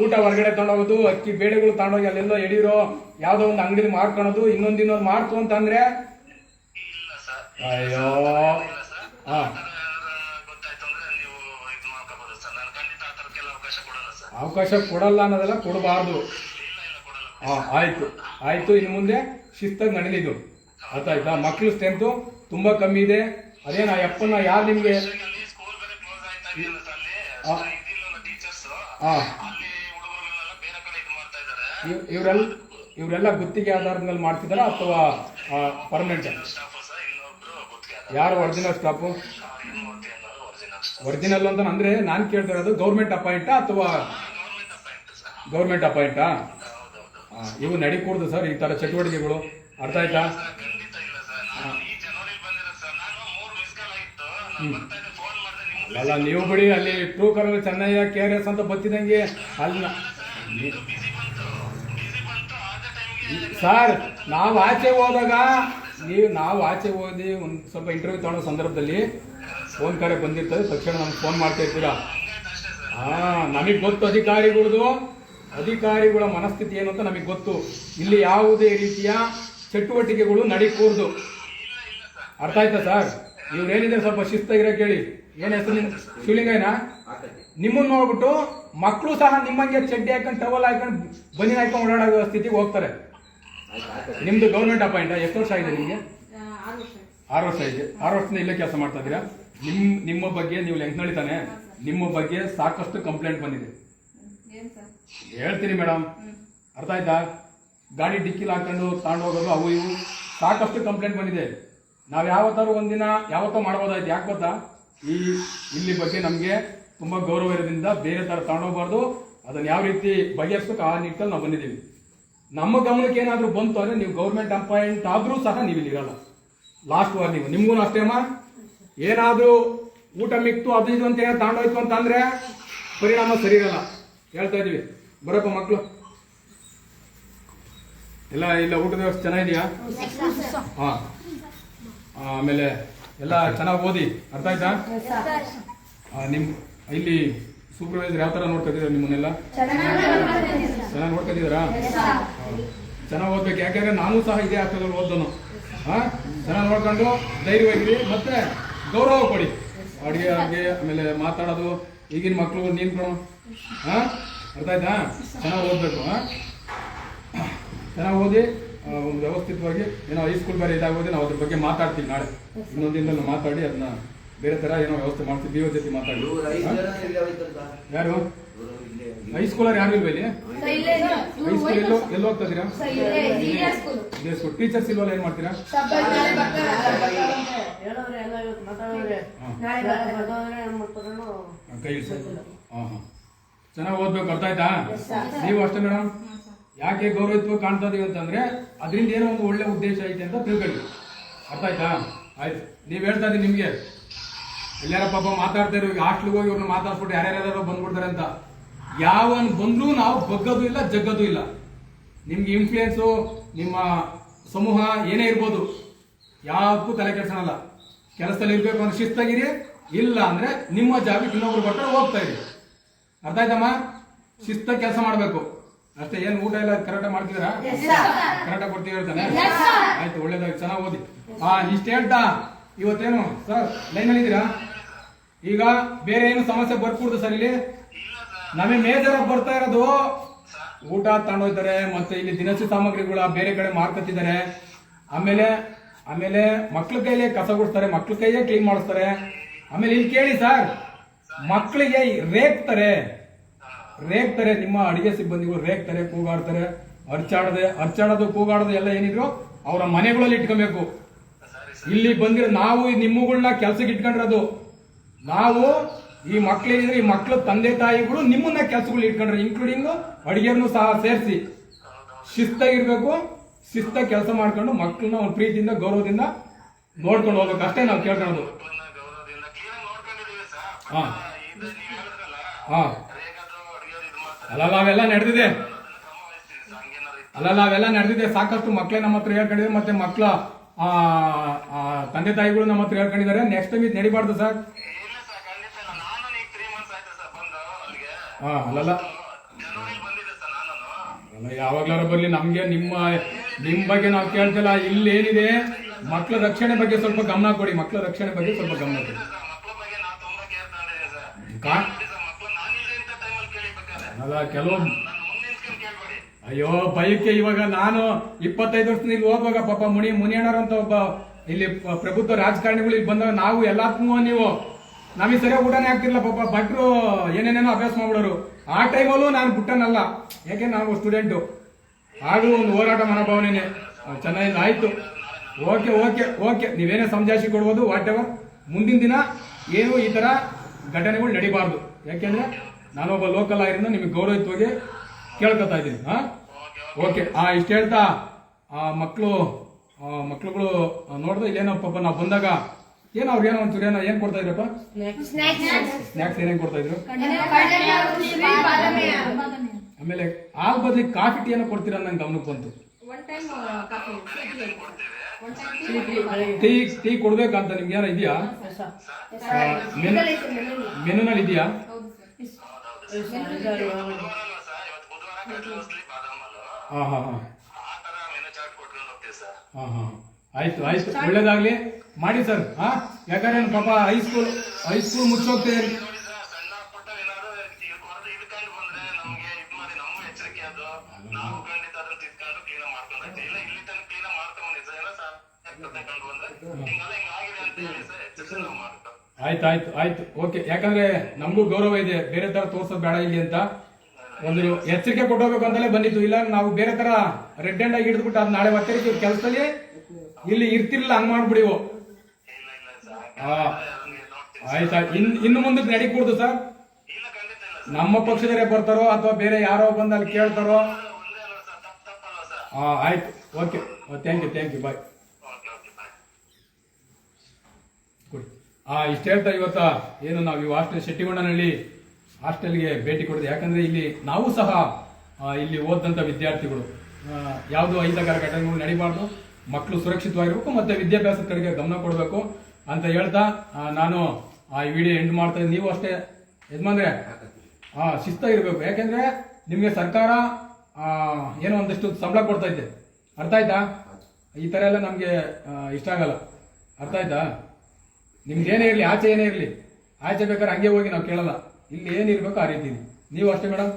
ಊಟ ಹೊರಗಡೆ ತಗೊಂಡೋಗೋದು ಅಕ್ಕಿ ಬೇಳೆಗಳು ತಗೊಂಡೋಗಿ ಅಲ್ಲೆಲ್ಲೋ ಎಡೀರೋ ಯಾವುದೋ ಒಂದು ಅಂಗಡಿ ಮಾಡ್ಕೊಳೋದು ಇನ್ನೊಂದು ಇನ್ನೊಂದು ಮಾಡ್ತು ಅಂತಂದ್ರೆ? ಅಯ್ಯೋ. ಹಾಂ. ಅವಕಾಶ ಕೊಡಲ್ಲ ಸರ್. ಅವಕಾಶ ಕೊಡಲ್ಲ ಅನ್ನೋದೆಲ್ಲ ಕೊಡಬಾರ್ದು. ಹಾಂ ಆಯ್ತು. ಆಯ್ತು ಇನ್ನು ಮುಂದೆ ಶಿಸ್ತಾಗಿ ನಡೀಲಿದ್ದು ಅರ್ಥ ಆಯ್ತಾ? ಮಕ್ಕಳು ಸ್ಟ್ರೆಂತು ತುಂಬಾ ಕಮ್ಮಿ ಇದೆ. ಅದೇನ ಯಪ್ಪನ ಯಾರು ನಿಮಗೆ? ಇವ್ರೆಲ್ಲ ಇವರೆಲ್ಲ ಗುತ್ತಿಗೆ ಆಧಾರದ ಮೇಲೆ ಮಾಡ್ತಿದಾರ ಅಥವಾ ಪರ್ಮನೆಂಟ್ ಯಾರು ಒರಿಜಿನಲ್ ಏನು ಒರಿಜಿನಲ್ ಅಂತ ಅಂದ್ರೆ ನಾನು ಕೇಳ್ತಾ ಇರೋದು ಗೌರ್ಮೆಂಟ್ ಅಪಾಯಿಂಟಾ ಅಥವಾ ಗೌರ್ಮೆಂಟ್ ಅಪಾಯಿಂಟ್ ಇವು ನಡೀಕೂಡ್ದು ಸರ್ ಈ ತರ ಚಟುವಟಿಕೆಗಳು. ಅರ್ಥ ಆಯ್ತಾ ಸರ್ ಖಂಡಿತ ಇಲ್ಲ ಸರ್ ನಾನು ಈ ಜನವರಿ ಬಂದಿರೋದು ಸರ್ ನಾನು ಮೂರು ಮಿಸ್ ಕಾಲ್ ಆಗಿತ್ತು ನಾನು ಬರ್ತಾ ಇದ್ದೆ ಫೋನ್ ಮಾಡಿದೆ ನಿಮ್ಗೆ ಅಲ್ಲ ನೀವು ಬಿಡಿ ಅಲ್ಲಿ ಟೂ ಕರ್ ಚೆನ್ನಯ್ಯ ಕೆ ಆರ್ ಎಸ್ ಅಂತ ಬತ್ತಿದಂಗೆ ಅಲ್ಲ. ಸರ್ ನಾವು ಆಚೆ ಹೋದಾಗ ನೀವು ನಾವು ಆಚೆ ಹೋಗಿ ಒಂದು ಸ್ವಲ್ಪ ಇಂಟರ್ವ್ಯೂ ತಗೊಳ್ಳೋ ಸಂದರ್ಭದಲ್ಲಿ ಫೋನ್ ಕರೆ ಬಂದಿರ್ತದೆ ತಕ್ಷಣ ನಮ್ಗೆ ಫೋನ್ ಮಾಡ್ತಾ ಇರ್ತೀರಾ? ಹಾಂ ನಮಗೆ ಗೊತ್ತು ಅಧಿಕಾರಿಗಳದು. ಅಧಿಕಾರಿಗಳ ಮನಸ್ಥಿತಿ ಏನು ಅಂತ ನಮಗೆ ಗೊತ್ತು. ಇಲ್ಲಿ ಯಾವುದೇ ರೀತಿಯ ಚಟುವಟಿಕೆಗಳು ನಡೀಕೂರ್ದು. ಅರ್ಥ ಆಯ್ತಾ ಸರ್? ಇವ್ರೇನಿದೆ ಸ್ವಲ್ಪ ಶಿಸ್ತಾಗಿರೋ ಕೇಳಿ. ಏನ್ ಹೆಸರು ನಿಮ್ ಶಿವಲಿಂಗಯ್ಯನ? ನಿಮ್ಮನ್ನ ನೋಡ್ಬಿಟ್ಟು ಮಕ್ಕಳು ಸಹ ನಿಮ್ಮಂಗೆ ಚಡ್ಡಿ ಹಾಕೊಂಡು ಟವಲ್ ಹಾಕೊಂಡು ಬನ್ನಿ ಹಾಕೊಂಡು ಓಡಾಡೋ ಸ್ಥಿತಿಗೆ ಹೋಗ್ತಾರೆ. ನಿಮ್ದು ಗೌರ್ಮೆಂಟ್ ಅಪಾಯಿಂಟ್ ಎಷ್ಟು ವರ್ಷ ಆಗಿದೆ ನಿಮಗೆ? ಆರು ವರ್ಷ ಇದೆ ಆರು ವರ್ಷದಿಂದ ಇಲ್ಲೇ ಕೆಲಸ ಮಾಡ್ತಾ ಇದ್ದೀರಾ? ನಿಮ್ ನಿಮ್ಮ ಬಗ್ಗೆ ನೀವು ಲೆಂಕ್ನಳ್ಳಿ ತಾನೆ? ನಿಮ್ಮ ಬಗ್ಗೆ ಸಾಕಷ್ಟು ಕಂಪ್ಲೇಂಟ್ ಬಂದಿದೆ. ಏನ್ ಸರ್? ಹೇಳ್ತೀನಿ ಮೇಡಮ್. ಅರ್ಥ ಆಯ್ತಾ? ಗಾಡಿ ಡಿಕ್ಕಿಲ್ ಹಾಕೊಂಡು ತಗೊಂಡೋಗೋದು ಅವು ಇವು. ಸಾಕಷ್ಟು ಕಂಪ್ಲೇಂಟ್ ಬಂದಿದೆ. ನಾವು ಯಾವತ್ತಾರು ಒಂದಿನ ಯಾವತ್ತೋ ಮಾಡ್ಬೋದಾಯ್ತು ಯಾಕೆ ಗೊತ್ತಾ? ಈ ಇಲ್ಲಿ ಬಗ್ಗೆ ನಮಗೆ ತುಂಬಾ ಗೌರವ ಇರೋದ್ರಿಂದ ಬೇರೆ ತರ ತಗೊಂಡೋಗ್ಬಾರ್ದು. ಅದನ್ನ ಯಾವ ರೀತಿ ಬಗೆಹರಿಸ್ಬೇಕು ಆ ನಿಟ್ಟಲ್ಲಿ ನಾವು ಬಂದಿದ್ದೀವಿ. ನಮ್ಮ ಗಮನಕ್ಕೆ ಏನಾದ್ರೂ ಬಂತು ಅಂದ್ರೆ ನೀವು ಗೌರ್ಮೆಂಟ್ ಅಪಾಯಿಂಟ್ ಆದ್ರೂ ಸಹ ನೀವು ಇಲ್ಲಿ ಇರಲ್ಲ ಲಾಸ್ಟ್ ವಾರ್ನಿಂಗ್ ನಿಮ್ಗೂ ಅಷ್ಟೇ ಅಮ್ಮ? ಏನಾದ್ರೂ ಊಟ ಮಿಕ್ತು ಅದು ಇದು ಅಂತ ಏನಾದ್ರು ತಗೊಂಡೋಯ್ತು ಅಂತ ಅಂದ್ರೆ ಪರಿಣಾಮ ಸರಿ ಇರಲ್ಲ. ಹೇಳ್ತಾ ಇದೀವಿ. ಬರಪ್ಪ ಮಕ್ಕಳು ಇಲ್ಲ ಇಲ್ಲ ಊಟದ ವ್ಯವಸ್ಥೆ ಚೆನ್ನಾಗಿದೆಯಾ? ಹಾ. ಆಮೇಲೆ ಎಲ್ಲ ಚೆನ್ನಾಗಿ ಓದಿ. ಅರ್ಥ ಆಯ್ತಾ? ಆ, ನಿಮ್ ಇಲ್ಲಿ ಸೂಪರ್ವೈಸರ್ ಯಾವ ತರ ನೋಡ್ಕೊತಿದ್ದಾರೆ ನಿಮ್ಮನ್ನೆಲ್ಲ? ಚೆನ್ನಾಗಿ ನೋಡ್ಕೊತಿದಾರಾ ಚೆನ್ನಾಗಿ ಓದ್ಬೇಕು. ಯಾಕಂದ್ರೆ ನಾನು ಸಹ ಇದೇ ಹಾಕೋದ್ರಲ್ಲಿ ಓದೋನು ಹಾ ಚೆನ್ನಾಗಿ ನೋಡ್ಕೊಂಡು ಧೈರ್ಯವಾಗಿರಿ. ಮತ್ತೆ ಗೌರವ ಕೊಡಿ. ಅಡುಗೆ ಅಡುಗೆ ಆಮೇಲೆ ಮಾತಾಡೋದು ಈಗಿನ ಮಕ್ಕಳು ನೀನ್ ಕಣ ಹಾ ಅರ್ಥ ಆಯ್ತಾ? ಚೆನ್ನಾಗಿ ಓದ್ಬೇಕು ಹಾ ಚೆನ್ನಾಗಿ ಓದಿ. ಒಂದು ವ್ಯವಸ್ಥಿತವಾಗಿ ಏನೋ ಹೈಸ್ಕೂಲ್ ಬೇರೆ ಇದಾಗೋದು ನಾವು ಅದ್ರ ಬಗ್ಗೆ ಮಾತಾಡ್ತೀವಿ ನಾಳೆ. ಇನ್ನೊಂದು ದಿನದಲ್ಲಿ ಮಾತಾಡಿ ಅದನ್ನ ಬೇರೆ ತರ ಏನೋ ವ್ಯವಸ್ಥೆ ಮಾಡ್ತೀವಿ ಬಿಒ ಜೊತೆ ಮಾತಾಡಿ? ಯಾರು? ಹೈಸ್ಕೂಲ್ ಹೈಸ್ಕೂಲರ್ ಯಾರು ಇಲ್ವಾ ಇಲ್ಲಿ? ಹೈಸ್ಕೂಲ್ ಎಲ್ಲೋ ಎಲ್ಲಿ ಹೋಗ್ತಾ ಇದೀರಾ? ಇದೇ ಸ್ಕೂಲ್ ಟೀಚರ್ಸ್ ಇಲ್ವಲ್ಲ ಏನ್ ಮಾಡ್ತೀರಾ? ಕೈ. ಹಾ ಹಾ. ಚೆನ್ನಾಗಿ ಓದ್ಬೇಕು ಅರ್ಥ ಆಯ್ತಾ? ನೀವು ಅಷ್ಟೇ ಮೇಡಮ್ ಯಾಕೆ ಗೌರವತ್ವ ಕಾಣ್ತಾ ಇದೀವಿ ಅಂತಂದ್ರೆ ಅದರಿಂದ ಏನೋ ಒಂದು ಒಳ್ಳೆ ಉದ್ದೇಶ ಐತೆ ಅಂತ ತಿಳ್ಕೊಳ್ಳಿ ಅರ್ಥ ಆಯ್ತಾ? ಆಯ್ತು. ನೀವು ಹೇಳ್ತಾ ಇದ್ದೀನಿ ನಿಮಗೆ. ಎಲ್ಲಾರ ಪಾಪ ಮಾತಾಡ್ತಾ ಇರೋ ಹಾಸ್ಟ್ಲಿಗೆ ಹೋಗಿ ಇವ್ರನ್ನ ಮಾತಾಡ್ಸ್ಬಿಟ್ಟು ಯಾರ್ಯಾರು ಬಂದ್ಬಿಡ್ತಾರೆ ಅಂತ. ಯಾವನ್ ಬಂದ್ರೂ ನಾವು ಬಗ್ಗದು ಇಲ್ಲ, ಜಗ್ಗದು ಇಲ್ಲ. ನಿಮ್ಗೆ ಇನ್ಫ್ಲೂಯೆನ್ಸು ನಿಮ್ಮ ಸಮೂಹ ಏನೇ ಇರ್ಬೋದು ಯಾವಕ್ಕೂ ತಲೆ ಕೆಡ್ಸೋಣಲ್ಲ ಕೆಲಸದಲ್ಲಿ ಇರ್ಬೇಕು ಅಂದ್ರೆ ಶಿಸ್ತಾಗಿರಿ. ಇಲ್ಲ ಅಂದ್ರೆ ನಿಮ್ಮ ಜಾಗಕ್ಕೆ ಇನ್ನೊಬ್ರು ಬರ್ತಾರೆ, ಹೋಗ್ತಾ ಇರಿ. ಅರ್ಥ ಆಯ್ತಮ್ಮ? ಶಿಸ್ತಾಗಿ ಕೆಲಸ ಮಾಡ್ಬೇಕು. ಅಷ್ಟೇ ಏನ್ ಊಟ ಎಲ್ಲ ಕರೆಕ್ಟಾಗಿ ಮಾಡ್ತಿದ್ದೀರಾ? ಕರೆಕ್ಟಾಗಿ ಕೊಡ್ತೀವಿ ಹೇಳ್ತಾನೆ? ಆಯ್ತು ಒಳ್ಳೇದಾಗಿ ಚೆನ್ನಾಗಿ ಓದಿ. ಹಾ ಇಷ್ಟ ಹೇಳ್ತಾ ಇವತ್ತೇನು? ಸರ್ ಲೈನಲ್ಲಿ ಇದ್ದೀರಾ? ಈಗ ಬೇರೆ ಏನು ಸಮಸ್ಯೆ ಬರ್ಕೂಡ್ದು ಸರ್ ಇಲ್ಲಿ? ನಮಗೆ ಮೇಜರ್ ಆಗಿ ಬರ್ತಾ ಇರೋದು ಊಟ ತಗೊಂಡೋಗ್ತಾರೆ ಮತ್ತೆ ಇಲ್ಲಿ ದಿನಸಿ ಸಾಮಗ್ರಿಗಳ ಬೇರೆ ಕಡೆ ಮಾರ್ಕತ್ತಿದ್ದಾರೆ. ಆಮೇಲೆ ಆಮೇಲೆ ಮಕ್ಳ ಕೈಲೇ ಕಸ ಗುಡಿಸ್ತಾರೆ ಮಕ್ಳ ಕೈಯೇ ಕ್ಲೀನ್ ಮಾಡಿಸ್ತಾರೆ. ಆಮೇಲೆ ಇಲ್ಲಿ ಕೇಳಿ ಸರ್ ಮಕ್ಕಳಿಗೆ ರೇಗ್ತಾರೆ ರೇಗ್ತಾರೆ ನಿಮ್ಮ ಅಡಿಗೆ ಸಿಬ್ಬಂದಿಗಳು ರೇಗ್ತಾರೆ ಕೂಗಾಡ್ತಾರೆ ಅರ್ಚಾಡದೆ ಅರ್ಚಾಡೋದು ಕೂಗಾಡೋದು ಎಲ್ಲ ಏನಿದ್ರು ಅವರ ಮನೆಗಳಲ್ಲಿ ಇಟ್ಕೊಬೇಕು. ಇಲ್ಲಿ ಬಂದಿರೋ ನಾವು ನಿಮ್ಮಗಳನ್ನ ಕೆಲ್ಸಕ್ಕೆ ಇಟ್ಕೊಂಡಿರೋದು. ನಾವು ಈ ಮಕ್ಳೇನಿದ್ರೆ ಈ ಮಕ್ಳ ತಂದೆ ತಾಯಿಗಳು ನಿಮ್ಮನ್ನ ಕೆಲ್ಸಗಳು ಇಟ್ಕೊಂಡ್ರೆ ಇನ್ಕ್ಲೂಡಿಂಗ್ ಅಡಿಗೆಯನ್ನು ಸಹ ಸೇರಿಸಿ. ಶಿಸ್ತಾಗಿರ್ಬೇಕು ಶಿಸ್ತಾಗಿ ಕೆಲಸ ಮಾಡ್ಕೊಂಡು ಮಕ್ಕಳನ್ನ ಒಂದು ಪ್ರೀತಿಯಿಂದ ಗೌರವದಿಂದ ನೋಡ್ಕೊಂಡು ಹೋಗ್ಬೇಕು. ಅಷ್ಟೇ ನಾವು ಕೇಳ್ಕೊಳ್ಳೋದು. ಹಾ. ಹಾ. ರೇಖಾದ್ರು ಅಡಿಗೆಯವ್ರು ಇದು ಮಾಡ್ತಾರೆ ಅಲ್ಲ ಅವೆಲ್ಲ ನಡೆದಿದೆ. ಅದನ್ನ ಕ್ರಮ ವಹಿಸ್ತೀನಿ ಸರ್ ಹಂಗೇನಾದ್ರು ಇತ್ತು ಅಲ್ಲ ಅವೆಲ್ಲ ನಡೆದಿದೆ. ಸಾಕಷ್ಟು ಮಕ್ಕಳೇ ನಮ್ಮ ಹತ್ರ ಹೇಳ್ಕೊಂಡಿದೆ ಮತ್ತೆ ಮಕ್ಕಳ ತಂದೆ ತಾಯಿಗಳು ನಮ್ಮ ಹತ್ರ ಹೇಳ್ಕೊಂಡಿದ್ದಾರೆ. ನೆಕ್ಸ್ಟ್ ಟೈಮ್ ಇದು ನಡಿಬಾರ್ದು ಸರ್. ಹಾ ಅಲ್ಲಲ್ಲ. ಯಾವಾಗ್ಲಾರ ಬರ್ಲಿ ನಮ್ಗೆ ನಿಮ್ಮ ನಿಮ್ ಬಗ್ಗೆ ನಾವು ಕೇಳ್ತಿಲ್ಲ. ಇಲ್ಲಿ ಏನಿದೆ? ಮಕ್ಕಳ ರಕ್ಷಣೆ ಬಗ್ಗೆ ಸ್ವಲ್ಪ ಗಮನ ಕೊಡಿ. ಮಕ್ಕಳ ರಕ್ಷಣೆ ಬಗ್ಗೆ ಸ್ವಲ್ಪ ಗಮನ ಕೊಡಿ. ಅಲ್ಲ, ಕೆಲವು ನನ್ನ ಮುಂದೆ ನಿಂತ್ಕೊಂಡು ಅಯ್ಯೋ ಭಯಕ್ಕೆ ಇವಾಗ ನಾನು ಇಪ್ಪತ್ತೈದು ವರ್ಷದಿಂದ ಇಲ್ಲಿ ಹೋಗುವಾಗ ಪಾಪ ಮುನಿ ಮುನಿಯಣ್ಣರು ಅಂತ ಒಬ್ಬ ಇಲ್ಲಿ ಪ್ರಭುತ್ವ ರಾಜಕಾರಣಿಗಳು ಇಲ್ಲಿ ಬಂದಾಗ ನಾವು ಎಲ್ಲಾತ್ಮೂ ನೀವು. ನಮಗೆ ಸರಿಯಾಗಿ ಊಟನೇ ಆಗ್ತಿಲ್ಲ ಪಾಪ ಭಟ್ರು ಏನೇನೇನೋ ಅಭ್ಯಾಸ ಮಾಡ್ಬಿಡೋರು. ಆ ಟೈಮಲ್ಲೂ ನಾನು ಬಿಟ್ಟನಲ್ಲ ಯಾಕೆ ನಾವು ಸ್ಟೂಡೆಂಟು ಆಗಲೂ ಒಂದು ಹೋರಾಟ ಮನೋಭಾವನೆ ಚೆನ್ನಾಗಿ ಆಯಿತು. Okay okay okay. ನೀವೇನೇ ಸಂಜಾಯಿಸಿ ಕೊಡ್ಬೋದು ವಾಟ್ ಎವರ್ ಮುಂದಿನ ದಿನ ಏನು ಈ ಥರ ಘಟನೆಗಳು ನಡಿಬಾರ್ದು. ಯಾಕೆಂದ್ರೆ ನಾನೊಬ್ಬ ಲೋಕಲ್ ಆಗಿರೋದ್ರಿಂದ ನಿಮಗೆ ಗೌರವಯುತವಾಗಿ ಕೇಳ್ಕೊತಾ ಇದ್ದೀನಿ ಹಾ? ಓಕೆ ಆ ಇಷ್ಟು ಹೇಳ್ತಾ ಆ ಮಕ್ಕಳು ಮಕ್ಳುಗಳು ನೋಡಿದ್ರೆ ಇಲ್ಲೇನೋ ಪಾಪ ನಾವು ಬಂದಾಗ ಏನೋ ಅವ್ರಿಗೇನೋ ಒಂಚೂರು ಏನೋ ಏನ್ ಕೊಡ್ತಾ ಇದ್ರಪ್ಪ? ಸ್ನಾಕ್ಸ್ ಏನೇನ್ ಕೊಡ್ತಾ ಇದ್ರು? ಆಮೇಲೆ ಆ ಬದಲಿ ಕಾಫಿ ಟೀ ಏನೋ ಕೊಡ್ತೀರಾ ನಂಗೆ ಗಮನಕ್ಕೆ ಬಂತು. ಟೀ ಟೀ ಕೊಡ್ಬೇಕಂತ ನಿಮ್ಗೆ ಏನೋ ಇದೆಯಾ? ಮೆನುನಲ್ಲಿ ಇದೆಯಾ ಬುಧವಾರ ಅಲ್ವಾ ಸರ್ ಇವತ್ತು ಬುಧವಾರ ಕಟ್ಲು ಬಾದಾಮ್ ಅಲ್ಲು ಹಾ ಹಾ ಹಾ. ಹಾ ಹಾ. ಆಯ್ತು ಆಯ್ತು. ಒಳ್ಳೇದಾಗ್ಲಿ. ಮಾಡಿ ಸರ್ ಹಾ? ಯಾಕಂದ್ರೆ ನನ್ ಪಾಪ ಹೈಸ್ಕೂಲ್ ಹೈಸ್ಕೂಲ್ ಮುಚ್ಚೋಗ್ತಿದೆ ಆಯ್ತು ಆಯ್ತು ಆಯ್ತು. ಓಕೆ ಯಾಕಂದ್ರೆ ನಮಗೂ ಗೌರವ ಇದೆ. ಬೇರೆ ತರ ತೋರ್ಸೋದು ಬೇಡ ಇಲ್ಲಿ ಅಂತ. ಒಂದು ಎಚ್ಚರಿಕೆ ಕೊಟ್ಟೋಗ್ಬೇಕು ಅಂತಲೇ ಬಂದಿತ್ತು ಇಲ್ಲ, ನಾವು ಬೇರೆ ತರ ರೆಡ್ ಹ್ಯಾಂಡ್ ಆಗಿ ಹಿಡಿದ್ಬಿಟ್ಟು ಅದು ನಾಳೆ ಮತ್ತೆ ಕೆಲಸದಲ್ಲಿ ಇಲ್ಲಿ ಇರ್ತಿರ್ಲಿಲ್ಲ, ಹಂಗ್ ಮಾಡ್ಬಿಡಿವು ನೋಡ್ತೀನಿ ಆಯ್ತಾ ಇನ್, ಇನ್ನು ಮುಂದಕ್ಕೆ ನಡೀಕೂಡ್ದು ಸರ್. ನಮ್ಮ ಪಕ್ಷದವರೇ ಬರ್ತಾರೋ ಅಥವಾ ಬೇರೆ ಯಾರೋ ಬಂದು ಅಲ್ಲಿ ಕೇಳ್ತಾರೋ? ಹಾ, ಆಯ್ತು. Okay thank you thank you bye okay okay bye ಕೊಡಿ ಆ, ಇಷ್ಟ ಹೇಳ್ತಾ ಇವತ್ತ ಏನು ನಾವು ಈ ಹಾಸ್ಟೆಲ್ ಶೆಟ್ಟಿಗೊಂಡನಹಳ್ಳಿ ಹಾಸ್ಟೆಲ್ಗೆ ಭೇಟಿ ಕೊಡೋದು. ಯಾಕಂದ್ರೆ ಇಲ್ಲಿ ನಾವು ಸಹ ಇಲ್ಲಿ ಓದಂತ ವಿದ್ಯಾರ್ಥಿಗಳು. ಯಾವುದು ಅಹಿತಕರ ಘಟನೆಗಳು ನಡಿಬಾರ್ದು. ಮಕ್ಕಳು ಸುರಕ್ಷಿತವಾಗಿರ್ಬೇಕು, ಮತ್ತೆ ವಿದ್ಯಾಭ್ಯಾಸದ ಕಡೆಗೆ ಗಮನ ಕೊಡಬೇಕು ಅಂತ ಹೇಳ್ತಾ ನಾನು ಆ ವಿಡಿಯೋ ಎಂಡ್ ಮಾಡ್ತಾ ನೀವು ಅಷ್ಟೇ ಯಜಮಾನ್ರೆ, ಆ ಇರಬೇಕು. ಯಾಕೆಂದರೆ ನಿಮಗೆ ಸರ್ಕಾರ ಏನೋ ಒಂದಷ್ಟು ಸಂಬಳ ಕೊಡ್ತಾ ಇದ್ದೆ ಅರ್ಥ ಆಯ್ತಾ? ಈ ತರ ಎಲ್ಲ ನಮ್ಗೆ ಇಷ್ಟ ಆಗಲ್ಲ. ಅರ್ಥ ಆಯ್ತಾ? ನಿಮ್ಗೆ ಏನೇ ಇರಲಿ ಆಚೆ ಏನೇ ಇರಲಿ. ಆಚೆ ಬೇಕಾದ್ರೆ ಹಂಗೆ ಹೋಗಿ ನಾವು ಕೇಳಲ್ಲ. ಇಲ್ಲಿ ಏನಿರ್ಬೇಕು ಆ ರೀತಿ. ನೀವು ಅಷ್ಟೇ ಮೇಡಮ್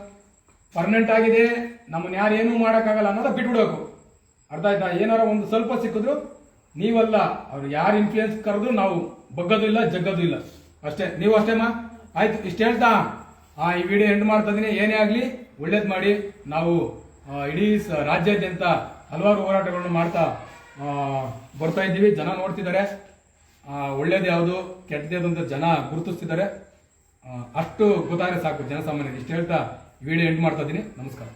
ಪರ್ಮನೆಂಟ್ ಆಗಿದೆ, ನಮ್ಮನ್ನ ಯಾರು ಏನೂ ಮಾಡೋಕ್ಕಾಗಲ್ಲ ಅನ್ನೋದು ಬಿಟ್ಬಿಡಬೇಕು. ಅರ್ಥ ಆಯ್ತಾ? ಏನಾರ ಒಂದು ಸ್ವಲ್ಪ ಸಿಕ್ಕಿದ್ರು ನೀವಲ್ಲ, ಅವ್ರು ಯಾರು ಇನ್ಫ್ಲೂಯೆನ್ಸ್ ಕರೆದ್ರು ನಾವು ಬಗ್ಗದು ಇಲ್ಲ, ಜಗ್ಗದು ಇಲ್ಲ. ಅಷ್ಟೇ. ನೀವು ಅಷ್ಟೇಮ್ಮ ಆಯ್ತು, ಇಷ್ಟು ಹೇಳ್ತಾ? ಆ, ಈ ವಿಡಿಯೋ ಎಂಡ್ ಮಾಡ್ತಾ ಇದೀನಿ. ಏನೇ ಆಗಲಿ, ಒಳ್ಳೇದು ಮಾಡಿ. ನಾವು ಇಡೀ ರಾಜ್ಯಾದ್ಯಂತ ಹಲವಾರು ಹೋರಾಟಗಳನ್ನು ಮಾಡ್ತಾ ಬರ್ತಾ ಇದ್ದೀವಿ. ಜನ ನೋಡ್ತಿದ್ದಾರೆ. ಒಳ್ಳೇದು ಯಾವುದು ಕೆಟ್ಟದ್ದು ಜನ ಗುರುತಿಸ್ತಿದ್ದಾರೆ. ಅಷ್ಟು ಗೊತ್ತಾಗ ಸಾಕು, ಜನಸಾಮಾನ್ಯರಿಗೆ. ಇಷ್ಟು ಹೇಳ್ತಾ ವಿಡಿಯೋ ಎಂಡ್ ಮಾಡ್ತಾ ಇದ್ದೀನಿ. ನಮಸ್ಕಾರ.